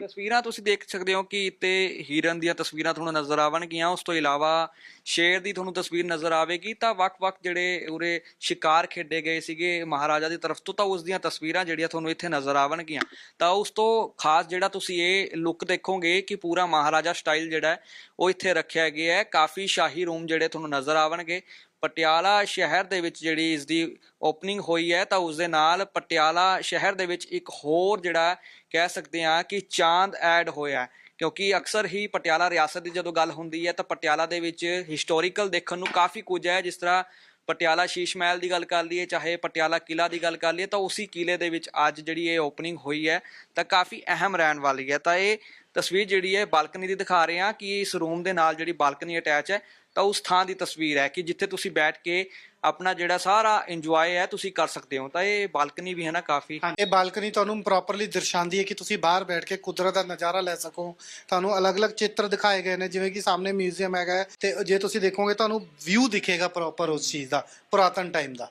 ਤਸਵੀਰਾਂ ਤੁਸੀਂ ਦੇਖ ਸਕਦੇ ਹੋ ਕਿ ਇੱਥੇ ਹੀਰਨ ਦੀਆਂ ਤਸਵੀਰਾਂ ਤੁਹਾਨੂੰ ਨਜ਼ਰ ਆਵਣਗੀਆਂ। ਉਸ ਤੋਂ ਇਲਾਵਾ ਸ਼ੇਰ ਦੀ ਤੁਹਾਨੂੰ ਤਸਵੀਰ ਨਜ਼ਰ ਆਵੇਗੀ। ਤਾਂ ਵੱਖ-ਵੱਖ ਜਿਹੜੇ ਉਰੇ ਸ਼ਿਕਾਰ ਖੇਡੇ ਗਏ ਸੀਗੇ ਮਹਾਰਾਜਾ ਦੀ ਤਰਫ ਤੋਂ, ਤਾਂ ਉਸ ਦੀਆਂ ਤਸਵੀਰਾਂ ਜਿਹੜੀਆਂ ਤੁਹਾਨੂੰ ਇੱਥੇ ਨਜ਼ਰ ਆਵਣਗੀਆਂ। ਤਾਂ ਉਸ ਤੋਂ ਖਾਸ ਜਿਹੜਾ ਤੁਸੀਂ ਇਹ ਲੁੱਕ ਦੇਖੋਗੇ ਕਿ ਪੂਰਾ ਮਹਾਰਾਜਾ ਸਟਾਈਲ ਜਿਹੜਾ ਉਹ ਇੱਥੇ ਰੱਖਿਆ ਗਿਆ ਹੈ। ਕਾਫੀ ਸ਼ਾਹੀ ਰੂਮ ਜਿਹੜੇ ਤੁਹਾਨੂੰ ਨਜ਼ਰ ਆਵਣਗੇ। ਪਟਿਆਲਾ ਸ਼ਹਿਰ ਦੇ ਵਿੱਚ ਜਿਹੜੀ ਇਸ ਦੀ ਓਪਨਿੰਗ ਹੋਈ ਹੈ, ਤਾਂ ਉਸ ਦੇ ਨਾਲ ਪਟਿਆਲਾ ਸ਼ਹਿਰ ਦੇ ਵਿੱਚ ਇੱਕ ਹੋਰ ਜਿਹੜਾ ਕਹਿ ਸਕਦੇ ਹਾਂ ਕਿ ਚਾਂਦ ਐਡ ਹੋਇਆ ਕਿਉਂਕਿ ਅਕਸਰ ਹੀ ਪਟਿਆਲਾ ਰਿਆਸਤ ਦੀ ਜਦੋਂ ਗੱਲ ਹੁੰਦੀ ਹੈ, ਤਾਂ ਪਟਿਆਲਾ ਦੇ ਵਿੱਚ ਹਿਸਟੋਰੀਕਲ ਦੇਖਣ ਨੂੰ ਕਾਫੀ ਕੁਝ ਹੈ। ਜਿਸ ਤਰ੍ਹਾਂ ਪਟਿਆਲਾ ਸ਼ੀਸ਼ ਮਹਿਲ ਦੀ ਗੱਲ ਕਰ ਲਈਏ, ਚਾਹੇ ਪਟਿਆਲਾ ਕਿਲਾ ਦੀ ਗੱਲ ਕਰ ਲਈਏ, ਤਾਂ ਉਸੇ ਕਿਲੇ ਦੇ ਵਿੱਚ ਅੱਜ ਜਿਹੜੀ ਇਹ ਓਪਨਿੰਗ ਹੋਈ ਹੈ, ਤਾਂ ਕਾਫੀ ਅਹਿਮ ਰਹਿਣ ਵਾਲੀ ਹੈ। ਤਾਂ ਇਹ ਤਸਵੀਰ ਜਿਹੜੀ ਹੈ, ਬਾਲਕਨੀ ਦੀ ਦਿਖਾ ਰਹੇ ਹਾਂ ਕਿ ਇਸ ਰੂਮ ਦੇ ਨਾਲ ਜਿਹੜੀ ਬਾਲਕਨੀ ਅਟੈਚ ਹੈ ਤਾਂ ਉਸ ਥਾਂ ਦੀ ਤਸਵੀਰ ਹੈ ਕਿ ਜਿੱਥੇ ਤੁਸੀਂ ਬੈਠ ਕੇ ਆਪਣਾ ਜਿਹੜਾ ਸਾਰਾ ਇੰਜੋਏ ਹੈ ਤੁਸੀਂ ਕਰ ਸਕਦੇ ਹੋ। ਤਾਂ ਇਹ ਬਾਲਕਨੀ ਵੀ ਹੈ ਨਾ ਕਾਫੀ। ਇਹ ਬਾਲਕਨੀ ਤੁਹਾਨੂੰ ਪ੍ਰੋਪਰਲੀ ਦਰਸਾਉਂਦੀ ਹੈ ਕਿ ਤੁਸੀਂ ਬਾਹਰ ਬੈਠ ਕੇ ਕੁਦਰਤ ਦਾ ਨਜ਼ਾਰਾ ਲੈ ਸਕੋ। ਤੁਹਾਨੂੰ ਅਲੱਗ-ਅਲੱਗ ਚਿੱਤਰ ਦਿਖਾਏ ਗਏ ਨੇ ਜਿਵੇਂ ਕਿ ਸਾਹਮਣੇ ਮਿਊਜ਼ੀਅਮ ਹੈਗਾ ਤੇ ਜੇ ਤੁਸੀਂ ਦੇਖੋਗੇ ਤੁਹਾਨੂੰ ਵਿਊ ਦਿਖੇਗਾ ਪ੍ਰੋਪਰ ਉਸ ਚੀਜ਼ ਦਾ ਪੁਰਾਤਨ ਟਾਈਮ ਦਾ।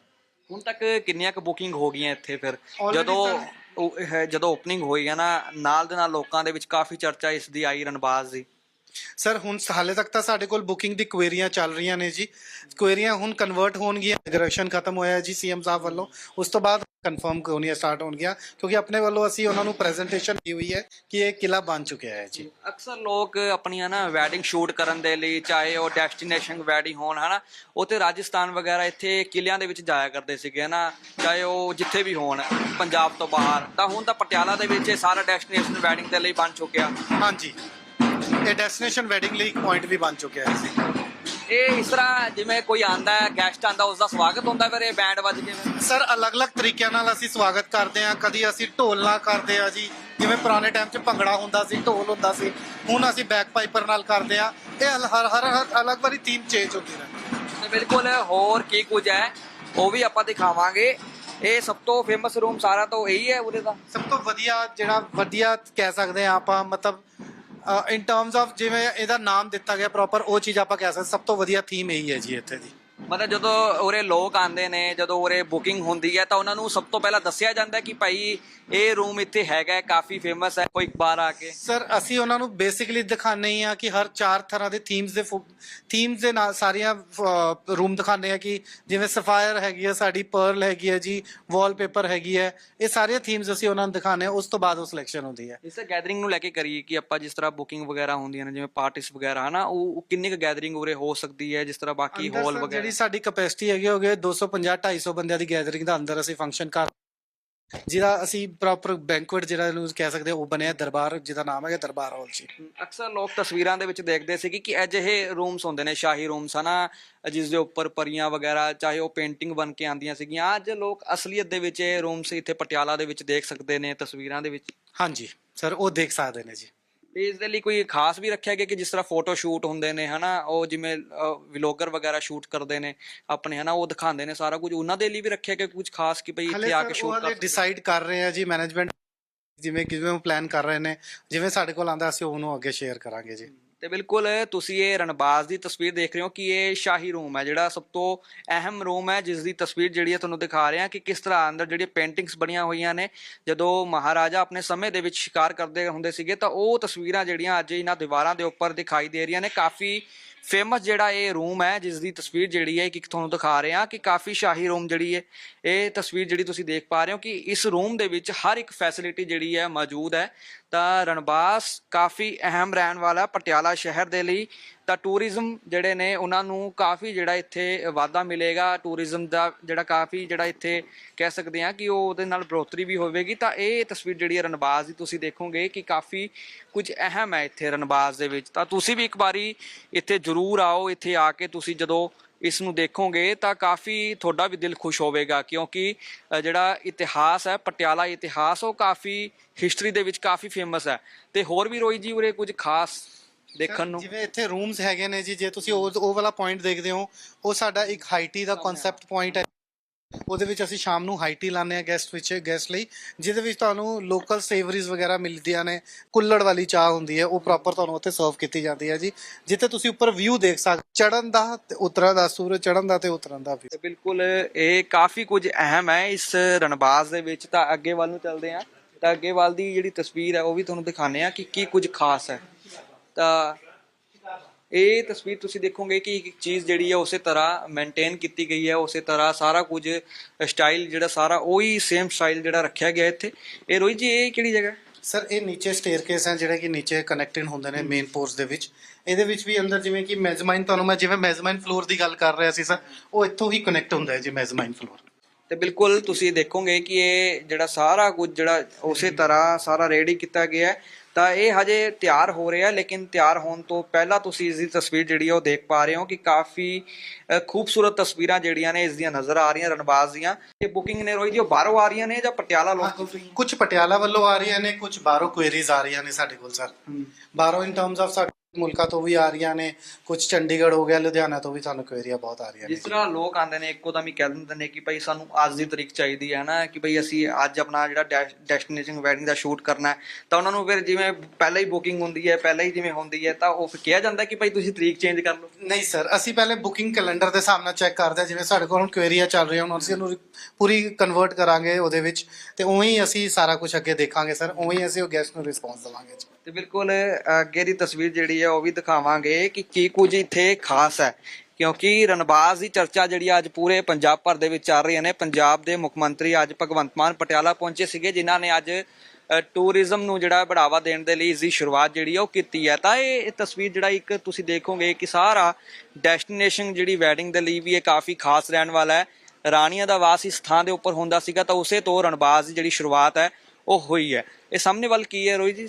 ਹੁਣ ਤੱਕ ਕਿੰਨੀਆਂ ਕੁ ਬੁਕਿੰਗ ਹੋ ਗਈਆਂ ਇੱਥੇ ਫਿਰ? ਜਦੋਂ ਜਦੋਂ ਓਪਨਿੰਗ ਹੋਈ ਹੈ ਨਾ ਨਾਲ ਦੇ ਨਾਲ ਲੋਕਾਂ ਦੇ ਵਿੱਚ ਕਾਫੀ ਚਰਚਾ ਇਸ ਦੀ ਆਈ ਰਣਬਾਜ਼ ਦੀ। ਸਰ ਹੁਣ ਹਾਲੇ ਤੱਕ ਤਾਂ ਸਾਡੇ ਕੋਲ ਬੁਕਿੰਗ ਦੀ ਕੁਐਰੀਆਂ ਚੱਲ ਰਹੀਆਂ ਨੇ ਜੀ। ਕੁਐਰੀਆਂ ਹੁਣ ਕਨਵਰਟ ਹੋਣਗੀਆਂ ਇਮੀਗ੍ਰੇਸ਼ਨ ਖਤਮ ਹੋਇਆ ਜੀ ਸੀਐਮ ਸਾਹਿਬ ਵੱਲੋਂ। ਉਸ ਤੋਂ ਬਾਅਦ ਕਨਫਰਮ ਹੋਣੀਆਂ ਸਟਾਰਟ ਹੋਣਗੀਆਂ ਕਿਉਂਕਿ ਆਪਣੇ ਵੱਲੋਂ ਅਸੀਂ ਉਹਨਾਂ ਨੂੰ ਪ੍ਰੈਜੈਂਟੇਸ਼ਨ ਦਿੱਤੀ ਹੋਈ ਹੈ ਕਿ ਇਹ ਕਿਲਾ ਬਣ ਚੁੱਕਿਆ ਹੈ ਜੀ। ਅਕਸਰ ਲੋਕ ਆਪਣੀਆਂ ਨਾ ਵੈਡਿੰਗ ਸ਼ੂਟ ਕਰਨ ਦੇ ਲਈ ਚਾਹੇ ਉਹ ਡੈਸਟੀਨੇਸ਼ਨ ਵੈਡਿੰਗ ਹੋਣ ਹਨਾ ਤੇ ਰਾਜਸਥਾਨ ਵਗੈਰਾ ਇੱਥੇ ਕਿਲਿਆਂ ਦੇ ਵਿੱਚ ਜਾਇਆ ਕਰਦੇ ਸੀਗੇ ਨਾ ਚਾਹੇ ਉਹ ਜਿੱਥੇ ਵੀ ਹੋਣ ਪੰਜਾਬ ਤੋਂ ਬਾਹਰ। ਤਾਂ ਹੁਣ ਤਾਂ ਪਟਿਆਲਾ ਦੇ ਵਿੱਚ ਇਹ ਸਾਰਾ ਡੈਸਟੀਨੇਸ਼ਨ ਵੈਡਿੰਗ ਦੇ ਲਈ ਬਣ ਚੁੱਕਿਆ। ਹਾਂਜੀ। ਇਹ ਡੈਸਟੀਨੇਸ਼ਨ ਵੈਡਿੰਗ ਲਈ ਇੱਕ ਪੁਆਇੰਟ ਵੀ ਬਣ ਚੁੱਕਿਆ ਹੈ। ਜੀ ਇਹ ਇਸ ਤਰ੍ਹਾਂ ਜਿਵੇਂ ਕੋਈ ਆਂਦਾ ਹੈ ਗੈਸਟ ਆਂਦਾ ਉਸ ਦਾ ਸਵਾਗਤ ਹੁੰਦਾ ਫਿਰ ਇਹ ਬੈਂਡ ਵੱਜ ਕੇ? ਸਰ ਅਲੱਗ-ਅਲੱਗ ਤਰੀਕਿਆਂ ਨਾਲ ਅਸੀਂ ਸਵਾਗਤ ਕਰਦੇ ਹਾਂ। ਕਦੀ ਅਸੀਂ ਢੋਲ ਨਾਲ ਕਰਦੇ ਹਾਂ ਜੀ। ਜਿਵੇਂ ਪੁਰਾਣੇ ਟਾਈਮ 'ਚ ਭੰਗੜਾ ਹੁੰਦਾ ਸੀ ਢੋਲ ਹੁੰਦਾ ਸੀ। ਹੁਣ ਅਸੀਂ ਬੈਕ ਪਾਈਪਰ ਨਾਲ ਕਰਦੇ ਹਾਂ। ਇਹ ਹਰ ਹਰ ਹਰ ਅਲੱਗ ਵਾਰੀ ਥੀਮ ਚੇਂਜ ਹੁੰਦੀ ਰਹਿੰਦੀ ਹੈ। ਤੇ ਬਿਲਕੁਲ ਹੋਰ ਕੀ ਕੁਝ ਹੈ ਉਹ ਵੀ ਆਪਾਂ ਦਿਖਾਵਾਂਗੇ। ਇਹ ਸਭ ਤੋਂ ਫੇਮਸ ਰੂਮ ਸਾਰਾ ਤੋਂ ਇਹੀ ਹੈ ਉਹਦੇ ਦਾ। ਸਭ ਤੋਂ ਵਧੀਆ ਜਿਹੜਾ ਵਧੀਆ ਕਹਿ ਸਕਦੇ ਹਾਂ ਆਪਾਂ ਮਤਲਬ ਇਨ ਟਰਮਸ ਆਫ ਜਿਵੇਂ ਇਹਦਾ ਨਾਮ ਦਿੱਤਾ ਗਿਆ ਪ੍ਰੋਪਰ ਉਹ ਚੀਜ਼ ਆਪਾਂ ਕਹਿ ਸਕਦੇ ਸਭ ਤੋਂ ਵਧੀਆ ਥੀਮ ਇਹੀ ਹੈ ਜੀ ਇੱਥੇ ਦੀ। ਮਤਲਬ ਜਦੋਂ ਉਰੇ ਲੋਕ ਆਉਂਦੇ ਨੇ ਜਦੋਂ ਉਰੇ ਬੁਕਿੰਗ ਹੁੰਦੀ ਹੈ ਤਾਂ ਉਹਨਾਂ ਨੂੰ ਸਭ ਤੋਂ ਪਹਿਲਾਂ ਦੱਸਿਆ ਜਾਂਦਾ ਕਿ ਭਾਈ ਇਹ ਰੂਮ ਇੱਥੇ ਹੈਗਾ ਹੈ, ਕਾਫੀ ਫੇਮਸ ਹੈ ਕੋਈ ਬਾਹਰ ਆ ਕੇ। ਸਰ ਅਸੀਂ ਉਹਨਾਂ ਨੂੰ ਬੇਸਿਕਲੀ ਦਿਖਾਣੇ ਹੀ ਆ ਕਿ ਹਰ ਚਾਰ ਤਰ੍ਹਾਂ ਦੇ ਥੀਮਸ ਦੇ ਥੀਮਸ ਦੇ ਨਾਲ ਸਾਰੀਆਂ ਰੂਮ ਦਿਖਾਣੇ ਆ ਕਿ ਜਿਵੇਂ ਸਫਾਇਰ ਹੈਗੀ ਆ ਸਾਡੀ ਪਰਲ ਹੈਗੀ ਹੈ ਜੀ ਵਾਲਪੇਪਰ ਹੈਗੀ ਹੈ ਇਹ ਸਾਰੀਆਂ ਥੀਮਸ ਅਸੀਂ ਉਹਨਾਂ ਨੂੰ ਦਿਖਾਣੇ ਆ ਉਸ ਤੋਂ ਬਾਅਦ ਉਹ ਸਿਲੈਕਸ਼ਨ ਹੁੰਦੀ ਹੈ। ਇਸ ਗੈਦਰਿੰਗ ਨੂੰ ਲੈ ਕੇ ਕਰੀਏ ਕਿ ਆਪਾਂ ਜਿਸ ਤਰ੍ਹਾਂ ਬੁਕਿੰਗ ਵਗੈਰਾ ਹੁੰਦੀਆਂ ਨੇ ਜਿਵੇਂ ਪਾਰਟੀਸ ਵਗੈਰਾ ਹਨਾ ਉਹ ਉਹ ਕਿੰਨੀ ਕੁ ਗੈਦਰਿੰਗ ਉਰੇ ਹੋ ਸਕਦੀ ਹੈ ਜਿਸ ਤਰ੍ਹਾਂ ਬਾਕੀ ਅੰਦਰ ਹਾਲ ਵਗੈਰਾ ਜਿਹੜੀ ਸਾਡੀ ਕਪੈਸਿਟੀ ਹੈਗੀ ਹੋ ਗਏ 250 250 ਬੰਦਿਆਂ ਦੀ ਗੈਦਰਿੰਗ ਦਾ ਅੰਦਰ ਅਸੀਂ ਫੰਕਸ਼ਨ ਕਰ ਜਿਹਦਾ ਅਸੀਂ ਪ੍ਰੋਪਰ ਬੈਂਕੁਏਟ ਜਿਹੜਾ ਇਹਨੂੰ ਕਹਿ ਸਕਦੇ ਉਹ ਬਣਿਆ ਦਰਬਾਰ ਜਿਹਦਾ ਨਾਮ ਹੈਗਾ ਦਰਬਾਰ ਹਾਲ ਜੀ। ਅਕਸਰ ਲੋਕ ਤਸਵੀਰਾਂ ਦੇ ਵਿੱਚ ਦੇਖਦੇ ਸੀ ਕਿ ਅਜਿਹੇ ਰੂਮਸ ਹੁੰਦੇ ਨੇ ਸ਼ਾਹੀ ਰੂਮਸ ਹਨਾ ਜਿਸ ਦੇ ਉੱਪਰ ਪਰੀਆਂ ਵਗੈਰਾ ਚਾਹੇ ਉਹ ਪੇਂਟਿੰਗ ਬਣ ਕੇ ਆਉਂਦੀਆਂ ਸੀਗੀਆਂ। ਅੱਜ ਲੋਕ ਅਸਲੀਅਤ ਦੇ ਵਿੱਚ ਇਹ ਰੂਮਸ ਇੱਥੇ ਪਟਿਆਲਾ ਦੇ ਵਿੱਚ ਦੇਖ ਸਕਦੇ ਨੇ ਤਸਵੀਰਾਂ ਦੇ ਵਿੱਚ। ਹਾਂਜੀ ਸਰ ਉਹ ਦੇਖ ਸਕਦੇ ਨੇ ਜੀ। ਤੇ ਇਸ ਦੇ ਲਈ ਕੋਈ ਖਾਸ ਵੀ ਰੱਖਿਆ ਗਿਆ ਕਿ ਜਿਸ ਤਰ੍ਹਾਂ ਫੋਟੋ ਸ਼ੂਟ ਹੁੰਦੇ ਨੇ ਹਨਾ? ਉਹ ਜਿਵੇਂ ਵਲੌਗਰ ਵਗੈਰਾ ਸ਼ੂਟ ਕਰਦੇ ਨੇ ਆਪਣੇ ਹਨਾ? ਉਹ ਦਿਖਾਉਂਦੇ ਨੇ ਸਾਰਾ ਕੁਝ। ਉਹਨਾਂ ਦੇ ਲਈ ਵੀ ਰੱਖਿਆ ਗਿਆ ਕੁਝ ਖਾਸ ਕਿ ਭਈ ਇੱਥੇ ਆ ਕੇ ਸ਼ੂਟ ਕਰ ਡਿਸਾਈਡ ਕਰ ਰਹੇ ਆ ਜੀ ਮੈਨੇਜਮੈਂਟ ਜਿਵੇਂ ਕਿਵੇਂ ਉਹ ਪਲਾਨ ਕਰ ਰਹੇ ਨੇ ਜਿਵੇਂ ਸਾਡੇ ਕੋਲ ਆਂਦਾ ਅਸੀਂ ਉਹਨੂੰ ਅੱਗੇ ਸ਼ੇਅਰ ਕਰਾਂਗੇ ਜੀ। ਤੇ ਬਿਲਕੁਲ ਤੁਸੀਂ ਇਹ ਰਣਬਾਜ਼ ਦੀ ਤਸਵੀਰ ਦੇਖ ਰਹੇ ਹੋ ਕਿ ਇਹ ਸ਼ਾਹੀ ਰੂਮ ਹੈ, ਜਿਹੜਾ ਸਭ ਤੋਂ ਅਹਿਮ ਰੂਮ ਹੈ, ਜਿਸ ਦੀ ਤਸਵੀਰ ਜਿਹੜੀ ਹੈ ਤੁਹਾਨੂੰ ਦਿਖਾ ਰਹੇ ਹਾਂ ਕਿ ਕਿਸ ਤਰ੍ਹਾਂ ਅੰਦਰ ਜਿਹੜੀਆਂ ਪੇਂਟਿੰਗਸ ਬਣੀਆਂ ਹੋਈਆਂ ਨੇ। ਜਦੋਂ ਮਹਾਰਾਜਾ ਆਪਣੇ ਸਮੇਂ ਦੇ ਵਿੱਚ ਸ਼ਿਕਾਰ ਕਰਦੇ ਹੁੰਦੇ ਸੀਗੇ ਤਾਂ ਉਹ ਤਸਵੀਰਾਂ ਜਿਹੜੀਆਂ ਅੱਜ ਇਹਨਾਂ ਦੀਵਾਰਾਂ ਦੇ ਉੱਪਰ ਦਿਖਾਈ ਦੇ ਰਹੀਆਂ ਨੇ, ਕਾਫੀ ਫੇਮਸ ਜਿਹੜਾ ਇਹ ਰੂਮ ਹੈ ਜਿਸ ਦੀ ਤਸਵੀਰ ਜਿਹੜੀ ਹੈ ਕਿ ਤੁਹਾਨੂੰ ਦਿਖਾ ਰਹੇ ਹਾਂ ਕਿ ਕਾਫੀ ਸ਼ਾਹੀ ਰੂਮ ਜਿਹੜੀ ਹੈ, ਇਹ ਤਸਵੀਰ ਜਿਹੜੀ ਤੁਸੀਂ ਦੇਖ ਪਾ ਰਹੇ ਹੋ ਕਿ ਇਸ ਰੂਮ ਦੇ ਵਿੱਚ ਹਰ ਇੱਕ ਫੈਸਿਲਿਟੀ ਜਿਹੜੀ ਹੈ ਮੌਜੂਦ ਹੈ। ਤਾਂ ਰਣਬਾਸ ਕਾਫੀ ਅਹਿਮ ਰਹਿਣ ਵਾਲਾ ਪਟਿਆਲਾ ਸ਼ਹਿਰ ਦੇ ਲਈ ਤਾਂ ਟੂਰਿਜ਼ਮ ਜਿਹੜੇ ਨੇ, ਉਹਨਾਂ ਨੂੰ ਕਾਫੀ ਜਿਹੜਾ ਇੱਥੇ ਵਾਧਾ ਮਿਲੇਗਾ। ਟੂਰਿਜ਼ਮ ਦਾ ਜਿਹੜਾ ਕਾਫੀ ਜਿਹੜਾ ਇੱਥੇ ਕਹਿ ਸਕਦੇ ਹਾਂ ਕਿ ਉਹ ਉਹਦੇ ਨਾਲ ਬੜੋਤਰੀ ਵੀ ਹੋਵੇਗੀ। ਤਾਂ ਇਹ ਤਸਵੀਰ ਜਿਹੜੀ ਹੈ ਰਣਬਾਜ਼ ਦੀ ਤੁਸੀਂ ਦੇਖੋਗੇ ਕਿ ਕਾਫੀ ਕੁਝ ਅਹਿਮ ਹੈ ਇੱਥੇ ਰਣਬਾਜ਼ ਦੇ ਵਿੱਚ। ਤਾਂ ਤੁਸੀਂ ਵੀ ਇੱਕ ਵਾਰੀ ਇੱਥੇ ਜ਼ਰੂਰ ਆਓ, ਇੱਥੇ ਆ ਕੇ ਤੁਸੀਂ ਜਦੋਂ ਇਸ ਨੂੰ ਦੇਖੋਗੇ ਤਾਂ ਕਾਫੀ ਤੁਹਾਡਾ ਵੀ ਦਿਲ ਖੁਸ਼ ਹੋਵੇਗਾ, ਕਿਉਂਕਿ ਜਿਹੜਾ ਇਤਿਹਾਸ ਹੈ, ਪਟਿਆਲਾ ਇਤਿਹਾਸ, ਉਹ ਕਾਫੀ ਹਿਸਟਰੀ ਦੇ ਵਿੱਚ ਕਾਫੀ ਫੇਮਸ ਹੈ। ਤੇ ਹੋਰ ਵੀ ਰੋਈ ਜੀ ਉਰੇ ਕੁਝ ਖਾਸ ਦੇਖਣ ਨੂੰ। ਜਿਵੇਂ ਇੱਥੇ ਰੂਮਸ ਹੈਗੇ ਨੇ ਜੀ ਜੇ ਤੁਸੀਂ ਉਹ ਉਹ ਵਾਲਾ ਪੁਆਇੰਟ ਦੇਖਦੇ ਹੋ ਉਹ ਸਾਡਾ ਇੱਕ ਹਾਈਟੀ ਦਾ ਕਨਸੈਪਟ ਪੁਆਇੰਟ ਹੈ। ਉਹਦੇ ਵਿੱਚ ਅਸੀਂ ਸ਼ਾਮ ਨੂੰ ਹਾਈਟੀ ਲਾਉਂਦੇ ਆ ਗੈਸਟ ਵਿੱਚ ਗੈਸਟ ਲਈ ਜਿਹਦੇ ਵਿੱਚ ਤੁਹਾਨੂੰ ਲੋਕਲ ਸੇਵਰੀਜ਼ ਵਗੈਰਾ ਮਿਲਦੀਆਂ ਨੇ ਕੁੱਲੜ ਵਾਲੀ ਚਾਹ ਹੁੰਦੀ ਹੈ ਉਹ ਪ੍ਰੋਪਰ ਤੁਹਾਨੂੰ ਉੱਥੇ ਸਰਵ ਕੀਤੀ ਜਾਂਦੀ ਹੈ ਜੀ। ਜਿੱਥੇ ਤੁਸੀਂ ਉੱਪਰ ਵਿਊ ਦੇਖ ਸਕਦੇ ਚੜਨ ਦਾ ਤੇ ਉਤਰਨ ਦਾ ਸੂਰਜ ਚੜਨ ਦਾ ਤੇ ਉਤਰਨ ਦਾ ਵੀ ਬਿਲਕੁਲ ਇਹ ਕਾਫੀ ਕੁਝ ਅਹਿਮ ਹੈ ਇਸ ਰਣਬਾਜ਼ ਦੇ ਵਿੱਚ ਤਾਂ ਅੱਗੇ ਵੱਲ ਨੂੰ ਚੱਲਦੇ ਹਾਂ। ਤਾਂ ਅੱਗੇ ਵੱਲ ਦੀ ਜਿਹੜੀ ਤਸਵੀਰ ਹੈ ਉਹ ਵੀ ਤੁਹਾਨੂੰ ਦਿਖਾਣੇ ਆ ਕਿ ਕੀ ਕੁਝ ਖਾਸ ਹੈ। ਤਾਂ ਇਹ ਤਸਵੀਰ ਤੁਸੀਂ ਦੇਖੋਗੇ ਕਿ ਇੱਕ ਚੀਜ਼ ਜਿਹੜੀ ਹੈ ਉਸੇ ਤਰ੍ਹਾਂ ਮੇਨਟੇਨ ਕੀਤੀ ਗਈ ਹੈ ਉਸੇ ਤਰ੍ਹਾਂ ਸਾਰਾ ਕੁਝ ਸਟਾਈਲ ਜਿਹੜਾ ਸਾਰਾ ਉਹੀ ਸੇਮ ਸਟਾਈਲ ਜਿਹੜਾ ਰੱਖਿਆ ਗਿਆ ਇੱਥੇ। ਇਹ ਰੋਹਿਤ ਜੀ ਇਹ ਕਿਹੜੀ ਜਗ੍ਹਾ? ਹੈ? ਸਰ ਇਹ ਨੀਚੇ ਸਟੇਅਰਕੇਸ ਹੈ ਜਿਹੜੇ ਕਿ ਨੀਚੇ ਕਨੈਕਟਡ ਹੁੰਦੇ ਨੇ ਮੇਨ ਪੋਰਟਸ ਦੇ ਵਿੱਚ। ਇਹਦੇ ਵਿੱਚ ਵੀ ਅੰਦਰ ਜਿਵੇਂ ਕਿ ਮੈਜ਼ਮਾਈਨ ਤੁਹਾਨੂੰ ਮੈਂ ਜਿਵੇਂ ਮੈਜ਼ਮਾਈਨ ਫਲੋਰ ਦੀ ਗੱਲ ਕਰ ਰਿਹਾ ਸੀ ਸਰ ਉਹ ਇੱਥੋਂ ਹੀ ਕਨੈਕਟ ਹੁੰਦਾ ਹੈ ਜੀ ਮੈਜ਼ਮਾਈਨ ਫਲੋਰ ਤੇ ਬਿਲਕੁਲ ਤੁਸੀਂ ਦੇਖੋਗੇ ਕਿ ਇਹ ਜਿਹੜਾ ਸਾਰਾ ਕੁਝ ਜਿਹੜਾ ਉਸੇ ਤਰ੍ਹਾਂ ਸਾਰਾ ਰੈਡੀ ਕੀਤਾ ਗਿਆ ਹੈ। ਤਾਂ ਇਹ ਹਜੇ ਤਿਆਰ ਹੋ ਰਿਹਾ ਲੇਕਿਨ ਤਿਆਰ ਹੋਣ ਤੋਂ ਪਹਿਲਾਂ ਤੁਸੀਂ ਇਸ ਦੀ ਤਸਵੀਰ ਜਿਹੜੀ ਉਹ ਦੇਖ ਪਾ ਰਹੇ ਹੋ ਕਿ ਕਾਫੀ ਖੂਬਸੂਰਤ ਤਸਵੀਰਾਂ ਜਿਹੜੀਆਂ ਨੇ ਇਸ ਦੀਆਂ ਨਜ਼ਰ ਆ ਰਹੀਆਂ ਰਣਬਾਜ਼ ਦੀਆਂ। ਇਹ ਬੁਕਿੰਗ ਨੇ ਰੋਈ ਜੀ ਉਹ ਬਾਹਰੋਂ ਆ ਰਹੀਆਂ ਨੇ ਜਾਂ ਪਟਿਆਲਾ ਲੋਕਲ ਕੁਝ ਪਟਿਆਲਾ ਵੱਲੋਂ ਆ ਰਹੀਆਂ ਨੇ ਕੁਝ ਬਾਹਰੋਂ ਕੁਐਰੀਜ਼ ਆ ਰਹੀਆਂ ਨੇ ਸਾਡੇ ਕੋਲ ਸਰ ਬਾਹਰੋਂ ਇਨ ਟਰਮਸ ਆਫ ਸਾਡੇ ਮੁਲਕਾਂ ਤੋਂ ਵੀ ਆ ਰਹੀਆਂ ਨੇ ਕੁਝ ਚੰਡੀਗੜ੍ਹ ਹੋ ਗਿਆ ਲੁਧਿਆਣਾ ਤੋਂ ਵੀ ਸਾਨੂੰ ਕੁਐਰੀਆਂ ਬਹੁਤ ਆ ਰਹੀਆਂ ਨੇ। ਜਿਸ ਤਰ੍ਹਾਂ ਲੋਕ ਆਉਂਦੇ ਨੇ ਇੱਕੋ ਦਮ ਹੀ ਕਹਿ ਦਿੰਦੇ ਨੇ ਕਿ ਭਾਈ ਸਾਨੂੰ ਅੱਜ ਦੀ ਤਰੀਕ ਚਾਹੀਦੀ ਹੈ ਨਾ ਕਿ ਭਾਈ ਅਸੀਂ ਅੱਜ ਆਪਣਾ ਜਿਹੜਾ ਡੈਸਟੀਨੇਸ਼ਨ ਵੈਡਿੰਗ ਦਾ ਸ਼ੂਟ ਕਰਨਾ ਹੈ ਤਾਂ ਉਹਨਾਂ ਨੂੰ ਫਿਰ ਜਿਵੇਂ ਪਹਿਲਾਂ ਹੀ ਬੁਕਿੰਗ ਹੁੰਦੀ ਹੈ ਪਹਿਲਾਂ ਹੀ ਜਿਵੇਂ ਹੁੰਦੀ ਹੈ ਤਾਂ ਉਹ ਫਿਰ ਕਿਹਾ ਜਾਂਦਾ ਕਿ ਭਾਈ ਤੁਸੀਂ ਤਰੀਕ ਚੇਂਜ ਕਰ ਲਓ। ਨਹੀਂ ਸਰ ਅਸੀਂ ਪਹਿਲੇ ਬੁਕਿੰਗ ਕੈਲੰਡਰ ਦੇ ਹਿਸਾਬ ਨਾਲ ਚੈੱਕ ਕਰਦੇ ਹਾਂ ਜਿਵੇਂ ਸਾਡੇ ਕੋਲ ਹੁਣ ਕੁਐਰੀਆਂ ਚੱਲ ਰਹੀਆਂ ਹੁਣ ਅਸੀਂ ਉਹਨੂੰ ਪੂਰੀ ਕਨਵਰਟ ਕਰਾਂਗੇ ਉਹਦੇ ਵਿੱਚ ਤੇ ਉਵੇਂ ਹੀ ਅਸੀਂ ਸਾਰਾ ਕੁਝ ਅੱਗੇ ਦੇਖਾਂਗੇ ਸਰ ਉਵੇਂ ਹੀ ਅਸੀਂ ਉਹ ਗੈਸਟ ਨੂੰ ਰਿਸਪੌਂਸ ਦੇਵਾਂਗੇ ਤੇ ਬਿਲਕੁਲ ਅੱਗੇ ਦੀ ਤਸਵੀਰ ਜਿਹੜੀ ਹੈ ਉਹ ਵੀ ਦਿਖਾਵਾਂਗੇ ਕਿ ਕੀ ਕੁਝ ਇੱਥੇ ਖਾਸ ਹੈ। ਕਿਉਂਕਿ ਰਣਬਾਜ਼ ਦੀ ਚਰਚਾ ਜਿਹੜੀ ਅੱਜ ਪੂਰੇ ਪੰਜਾਬ ਭਰ ਦੇ ਵਿੱਚ ਚੱਲ ਰਹੀ ਨੇ। ਪੰਜਾਬ ਦੇ ਮੁੱਖ ਮੰਤਰੀ ਅੱਜ ਭਗਵੰਤ ਮਾਨ ਪਟਿਆਲਾ ਪਹੁੰਚੇ ਸੀਗੇ, ਜਿਨ੍ਹਾਂ ਨੇ ਅੱਜ ਟੂਰਿਜ਼ਮ ਨੂੰ ਜਿਹੜਾ ਬੜਾਵਾ ਦੇਣ ਦੇ ਲਈ ਇਸ ਦੀ ਸ਼ੁਰੂਆਤ ਜਿਹੜੀ ਹੈ ਉਹ ਕੀਤੀ ਹੈ। ਤਾਂ ਇਹ ਤਸਵੀਰ ਜਿਹੜਾ ਇੱਕ ਤੁਸੀਂ ਦੇਖੋਗੇ ਕਿ ਸਾਰਾ ਡੈਸਟੀਨੇਸ਼ਨ ਜਿਹੜੀ ਵੈਡਿੰਗ ਦੇ ਲਈ ਵੀ ਇਹ ਕਾਫੀ ਖਾਸ ਰਹਿਣ ਵਾਲਾ ਹੈ। ਰਾਣੀਆਂ ਦਾ ਵਾਸ ਇਸ ਥਾਂ ਦੇ ਉੱਪਰ ਹੁੰਦਾ ਸੀਗਾ, ਤਾਂ ਉਸੇ ਤੋਂ ਰਣਬਾਜ਼ ਦੀ ਜਿਹੜੀ ਸ਼ੁਰੂਆਤ ਹੈ ਉਹ ਹੋਈ ਹੈ। ਇਹ ਸਾਹਮਣੇ ਵੱਲ ਕੀ ਹੈ ਰੋਹਿਤ ਜੀ?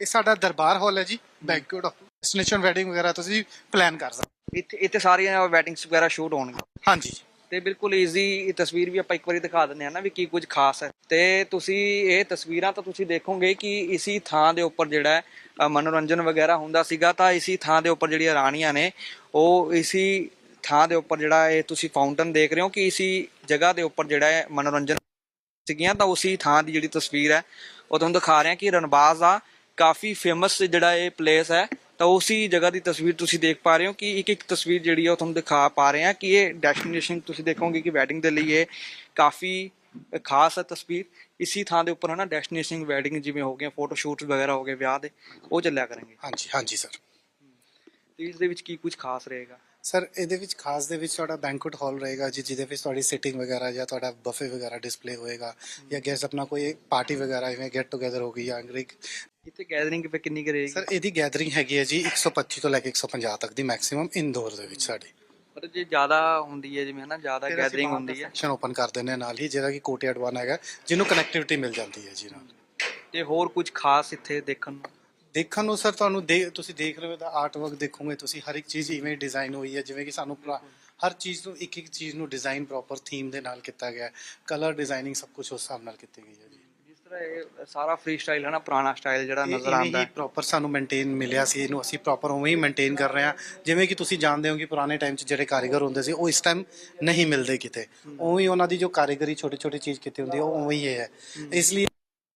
ਇਹ ਸਾਡਾ ਦਰਬਾਰ ਹਾਲ ਹੈ ਜੀ ਬੈਂਕੁਏਟ ਡੈਸਟੀਨੇਸ਼ਨ ਵੈਡਿੰਗ ਵਗੈਰਾ ਤੁਸੀਂ ਪਲਾਨ ਕਰ ਸਕਦੇ ਇੱਥੇ ਇੱਥੇ ਸਾਰੀਆਂ ਵੈਡਿੰਗਸ ਵਗੈਰਾ ਸ਼ੂਟ ਹੋਣਗੀਆਂ। ਹਾਂਜੀ। ਤੇ ਬਿਲਕੁਲ ਈਜ਼ੀ ਤਸਵੀਰ ਵੀ ਆਪਾਂ ਇੱਕ ਵਾਰੀ ਦਿਖਾ ਦਿੰਦੇ ਹਾਂ ਨਾ ਵੀ ਕੀ ਕੁਝ ਖਾਸ ਹੈ। ਤੇ ਤੁਸੀਂ ਇਹ ਤਸਵੀਰਾਂ ਤਾਂ ਤੁਸੀਂ ਦੇਖੋਗੇ ਕਿ ਇਸੀ ਥਾਂ ਦੇ ਉੱਪਰ ਜਿਹੜਾ ਮਨੋਰੰਜਨ ਵਗੈਰਾ ਹੁੰਦਾ ਸੀਗਾ ਤਾਂ ਇਸੀ ਥਾਂ ਦੇ ਉੱਪਰ ਜਿਹੜੀਆਂ ਰਾਣੀਆਂ ਨੇ ਉਹ ਇਸੀ ਥਾਂ ਦੇ ਉੱਪਰ ਜਿਹੜਾ ਇਹ ਤੁਸੀਂ ਫਾਊਂਟਨ ਦੇਖ ਰਹੇ ਹੋ ਕਿ ਇਸੀ ਜਗ੍ਹਾ ਦੇ ਉੱਪਰ ਜਿਹੜਾ ਹੈ ਮਨੋਰੰਜਨ ਸੀਗੀਆਂ ਤਾਂ ਉਸੀ ਥਾਂ ਦੀ ਜਿਹੜੀ ਤਸਵੀਰ ਹੈ ਉਹ ਤੁਹਾਨੂੰ ਦਿਖਾ ਰਹੇ ਕਿ ਰਣਬਾਜ਼ ਆ ਕਾਫੀ ਫੇਮਸ ਜਿਹੜਾ ਇਹ ਪਲੇਸ ਹੈ ਤਾਂ ਉਸੇ ਜਗ੍ਹਾ ਦੀ ਤਸਵੀਰ ਤੁਸੀਂ ਦੇਖ ਪਾ ਰਹੇ ਹੋ ਕਿ ਇੱਕ ਇੱਕ ਤਸਵੀਰ ਜਿਹੜੀ ਹੈ ਉਹ ਤੁਹਾਨੂੰ ਦਿਖਾ ਪਾ ਰਹੇ ਹਾਂ ਕਿ ਇਹ ਡੈਸਟੀਨੇਸ਼ਨ ਤੁਸੀਂ ਦੇਖੋਗੇ ਕਿ ਵੈਡਿੰਗ ਦੇ ਲਈ ਇਹ ਕਾਫੀ ਖਾਸ ਹੈ ਤਸਵੀਰ। ਇਸੀ ਥਾਂ ਦੇ ਉੱਪਰ ਹੈ ਨਾ ਡੈਸਟੀਨੇਸ਼ਨ ਵੈਡਿੰਗ ਜਿਵੇਂ ਹੋ ਗਏ ਫੋਟੋ ਸ਼ੂਟਸ ਵਗੈਰਾ ਹੋ ਗਏ ਵਿਆਹ ਦੇ ਉਹ ਚੱਲਿਆ ਕਰਨਗੇ ਹਾਂਜੀ ਹਾਂਜੀ ਸਰ ਇਸ ਦੇ ਵਿੱਚ ਕੀ ਕੁਝ ਖਾਸ ਰਹੇਗਾ? ਸਰ ਇਹਦੇ ਵਿੱਚ ਖਾਸ ਦੇ ਵਿੱਚ ਤੁਹਾਡਾ ਬੈਂਕੁਏਟ ਹਾਲ ਰਹੇਗਾ ਜੀ ਜਿਹਦੇ ਵਿੱਚ ਤੁਹਾਡੀ ਸਿਟਿੰਗ ਵਗੈਰਾ ਜਾਂ ਤੁਹਾਡਾ ਬਫੇ ਵਗੈਰਾ ਡਿਸਪਲੇ ਹੋਏਗਾ ਜਾਂ ਗੈਸ ਆਪਣਾ ਕੋਈ ਪਾਰਟੀ ਵਗੈਰਾ ਜਿਵੇਂ ਗੈਟ ਟੂਗੇਦਰ ਹੋ ਗਈ ਜਾਂ ਅੰਗਰਿਕ ਇੱਥੇ ਗੈਦਰਿੰਗ ਫੇ ਕਿੰਨੀ ਕੁ ਰਹੇਗੀ? ਸਰ ਇਹਦੀ ਗੈਦਰਿੰਗ ਹੈਗੀ ਹੈ ਜੀ 125 ਤੋਂ ਲੈ ਕੇ 150 ਤੱਕ ਦੀ ਮੈਕਸਿਮਮ ਇਨਡੋਰ ਦੇ ਵਿੱਚ ਸਾਡੀ। ਮਤਲਬ ਜੇ ਜ਼ਿਆਦਾ ਹੁੰਦੀ ਹੈ ਜਿਵੇਂ ਹੈ ਨਾ ਜ਼ਿਆਦਾ ਗੈਦਰਿੰਗ ਹੁੰਦੀ ਹੈ। ਸੈਕਸ਼ਨ ਓਪਨ ਕਰ ਦਿੰਦੇ ਨਾਲ ਹੀ ਜਿਹੜਾ ਕਿ ਕੋਟਿਆਡ ਵਨ ਹੈਗਾ ਜਿਹਨੂੰ ਕਨੈਕਟੀਵਿਟੀ ਮਿਲ ਜਾਂਦੀ ਹੈ ਜੀ ਨਾਲ। ਤੇ ਹੋਰ ਕੁਝ ਖਾਸ ਇੱਥੇ ਦੇਖਣ ਨੂੰ? ਦੇਖਣ ਨੂੰ ਸਰ ਤੁਹਾਨੂੰ ਦੇ ਤੁਸੀਂ ਦੇਖ ਰਹੇ ਹੋ ਤਾਂ ਆਰਟ ਵਰਕ ਦੇਖੋਗੇ ਤੁਸੀਂ ਹਰ ਇੱਕ ਚੀਜ਼ ਇਵੇਂ ਡਿਜ਼ਾਈਨ ਹੋਈ ਹੈ ਜਿਵੇਂ ਕਿ ਸਾਨੂੰ ਪੂਰਾ- ਹਰ ਚੀਜ਼ ਨੂੰ ਇੱਕ ਇੱਕ ਚੀਜ਼ ਨੂੰ ਡਿਜ਼ਾਈਨ ਪ੍ਰੋਪਰ ਥੀਮ ਦੇ ਨਾਲ ਕੀਤਾ ਗਿਆ ਹੈ। ਕਲਰ ਡਿਜ਼ਾਈਨਿੰਗ ਸਭ ਕੁਝ ਉਸ ਹਿਸਾਬ ਨਾਲ ਕੀਤੀ ਗਈ ਹੈ ਜੀ। ਜਿਸ ਤਰ੍ਹਾਂ ਇਹ ਸਾਰਾ ਫ੍ਰੀ ਸਟਾਈਲ ਹੈ ਨਾ ਪੁਰਾਣਾ ਸਟਾਈਲ ਜਿਹੜਾ ਨਜ਼ਰ ਆਉਂਦਾ ਹੀ ਹੈ। ਪ੍ਰੋਪਰ ਸਾਨੂੰ ਮੇਨਟੇਨ ਮਿਲਿਆ ਸੀ ਇਹਨੂੰ ਅਸੀਂ ਪ੍ਰੋਪਰ ਉਵੇਂ ਹੀ ਮੇਨਟੇਨ ਕਰ ਰਹੇ ਹਾਂ। ਜਿਵੇਂ ਕਿ ਤੁਸੀਂ ਜਾਣਦੇ ਹੋ ਕਿ ਪੁਰਾਣੇ ਟਾਈਮ 'ਚ ਜਿਹੜੇ ਕਾਰੀਗਰ ਹੁੰਦੇ ਸੀ ਉਹ ਇਸ ਟਾਈਮ ਨਹੀਂ ਮਿਲਦੇ ਕਿਤੇ। ਉਵੇਂ ਹੀ ਉਹਨਾਂ ਦੀ ਜੋ ਕਾਰੀਗਰੀ ਛੋਟੀ ਛੋਟੀ ਚੀਜ਼ ਕੀਤੀ ਹੁੰਦੀ ਹੈ ਉਹ ਉਵੇਂ ਹੀ ਹੈ। ਇਸ ਲਈ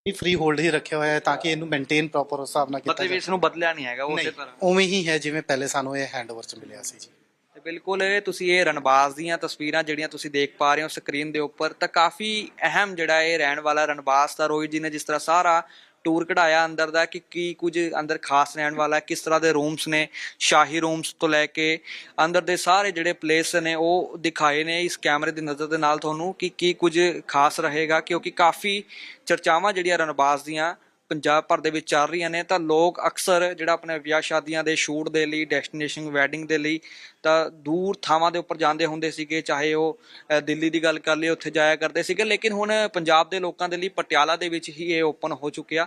ਫ੍ਰੀ ਹੋਲਡ ਹੀ ਰੱਖਿਆ ਹੋਇਆ ਹੈ ਤਾਂ ਕਿ ਇਹਨੂੰ ਮੇਨਟੇਨ ਪ੍ਰੋਪਰ ਉਸ ਹਿਸਾਬ ਨਾਲ ਕੀਤਾ ਮਤਲਬ ਇਸ ਨੂੰ ਬਦਲਿਆ ਨਹੀਂ ਹੈਗਾ ਉਸੇ ਨਹੀਂ, ਤਰ੍ਹਾਂ। ਉਵੇਂ ਹੀ ਹੈ ਜਿਵੇਂ ਪਹਿਲੇ ਸਾਨੂੰ ਇਹ ਹੈਂਡਓਵਰ 'ਚ ਮਿਲਿਆ ਸੀ ਜੀ। ਤੇ ਬਿਲਕੁਲ ਇਹ ਤੁਸੀਂ ਇਹ ਰਣਬਾਜ਼ ਦੀਆਂ ਤਸਵੀਰਾਂ ਜਿਹੜੀਆਂ ਤੁਸੀਂ ਦੇਖ ਪਾ ਰਹੇ ਹੋ ਸਕਰੀਨ ਦੇ ਉੱਪਰ ਤਾਂ ਕਾਫੀ ਅਹਿਮ ਜਿਹੜਾ ਇਹ ਰਹਿਣ ਵਾਲਾ ਰਣਬਾਜ਼ ਦਾ ਰੋਹਿਤ ਜੀ ਨੇ ਜਿਸ ਤਰ੍ਹਾਂ ਸਾਰਾ ਟੂਰ ਕਢਾਇਆ ਅੰਦਰ ਦਾ ਕਿ ਕੀ ਕੁਝ ਅੰਦਰ ਖਾਸ ਰਹਿਣ ਵਾਲਾ ਹੈ, ਕਿਸ ਤਰ੍ਹਾਂ ਦੇ ਰੂਮਸ ਨੇ ਸ਼ਾਹੀ ਰੂਮਸ ਤੋਂ ਲੈ ਕੇ ਅੰਦਰ ਦੇ ਸਾਰੇ ਜਿਹੜੇ ਪਲੇਸ ਨੇ ਉਹ ਦਿਖਾਏ ਨੇ ਇਸ ਕੈਮਰੇ ਦੀ ਨਜ਼ਰ ਦੇ ਨਾਲ ਤੁਹਾਨੂੰ ਕਿ ਕੀ ਕੁਝ ਖਾਸ ਰਹੇਗਾ ਕਿਉਂਕਿ ਕਾਫੀ ਚਰਚਾਵਾਂ ਜਿਹੜੀਆਂ ਰਣਬਾਜ਼ ਦੀਆਂ ਪੰਜਾਬ ਭਰ ਦੇ ਵਿੱਚ ਚੱਲ ਰਹੀਆਂ ਨੇ, ਤਾਂ ਲੋਕ ਅਕਸਰ ਜਿਹੜਾ ਆਪਣੇ ਵਿਆਹ ਸ਼ਾਦੀਆਂ ਦੇ ਸ਼ੂਟ ਦੇ ਲਈ ਡੈਸਟੀਨੇਸ਼ਨ ਵੈਡਿੰਗ ਦੇ ਲਈ, ਤਾਂ ਦੂਰ ਥਾਵਾਂ ਦੇ ਉੱਪਰ ਜਾਂਦੇ ਹੁੰਦੇ ਸੀਗੇ, ਚਾਹੇ ਉਹ ਦਿੱਲੀ ਦੀ ਗੱਲ ਕਰ ਲਈਏ, ਉੱਥੇ ਜਾਇਆ ਕਰਦੇ ਸੀਗੇ। ਲੇਕਿਨ ਹੁਣ ਪੰਜਾਬ ਦੇ ਲੋਕਾਂ ਦੇ ਲਈ ਪਟਿਆਲਾ ਦੇ ਵਿੱਚ ਹੀ ਇਹ ਓਪਨ ਹੋ ਚੁੱਕਿਆ।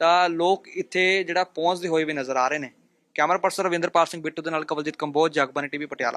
ਤਾਂ ਲੋਕ ਇੱਥੇ ਜਿਹੜਾ ਪਹੁੰਚਦੇ ਹੋਏ ਵੀ ਨਜ਼ਰ ਆ ਰਹੇ ਨੇ। ਕੈਮਰਾ ਪਰਸਨ ਰਵਿੰਦਰਪਾਲ ਸਿੰਘ ਬਿੱਟੂ ਦੇ ਨਾਲ ਕਵਲਜੀਤ ਕੰਬੋਜ ਜਗਬਾਨੀ ਟੀਵੀ, ਪਟਿਆਲਾ।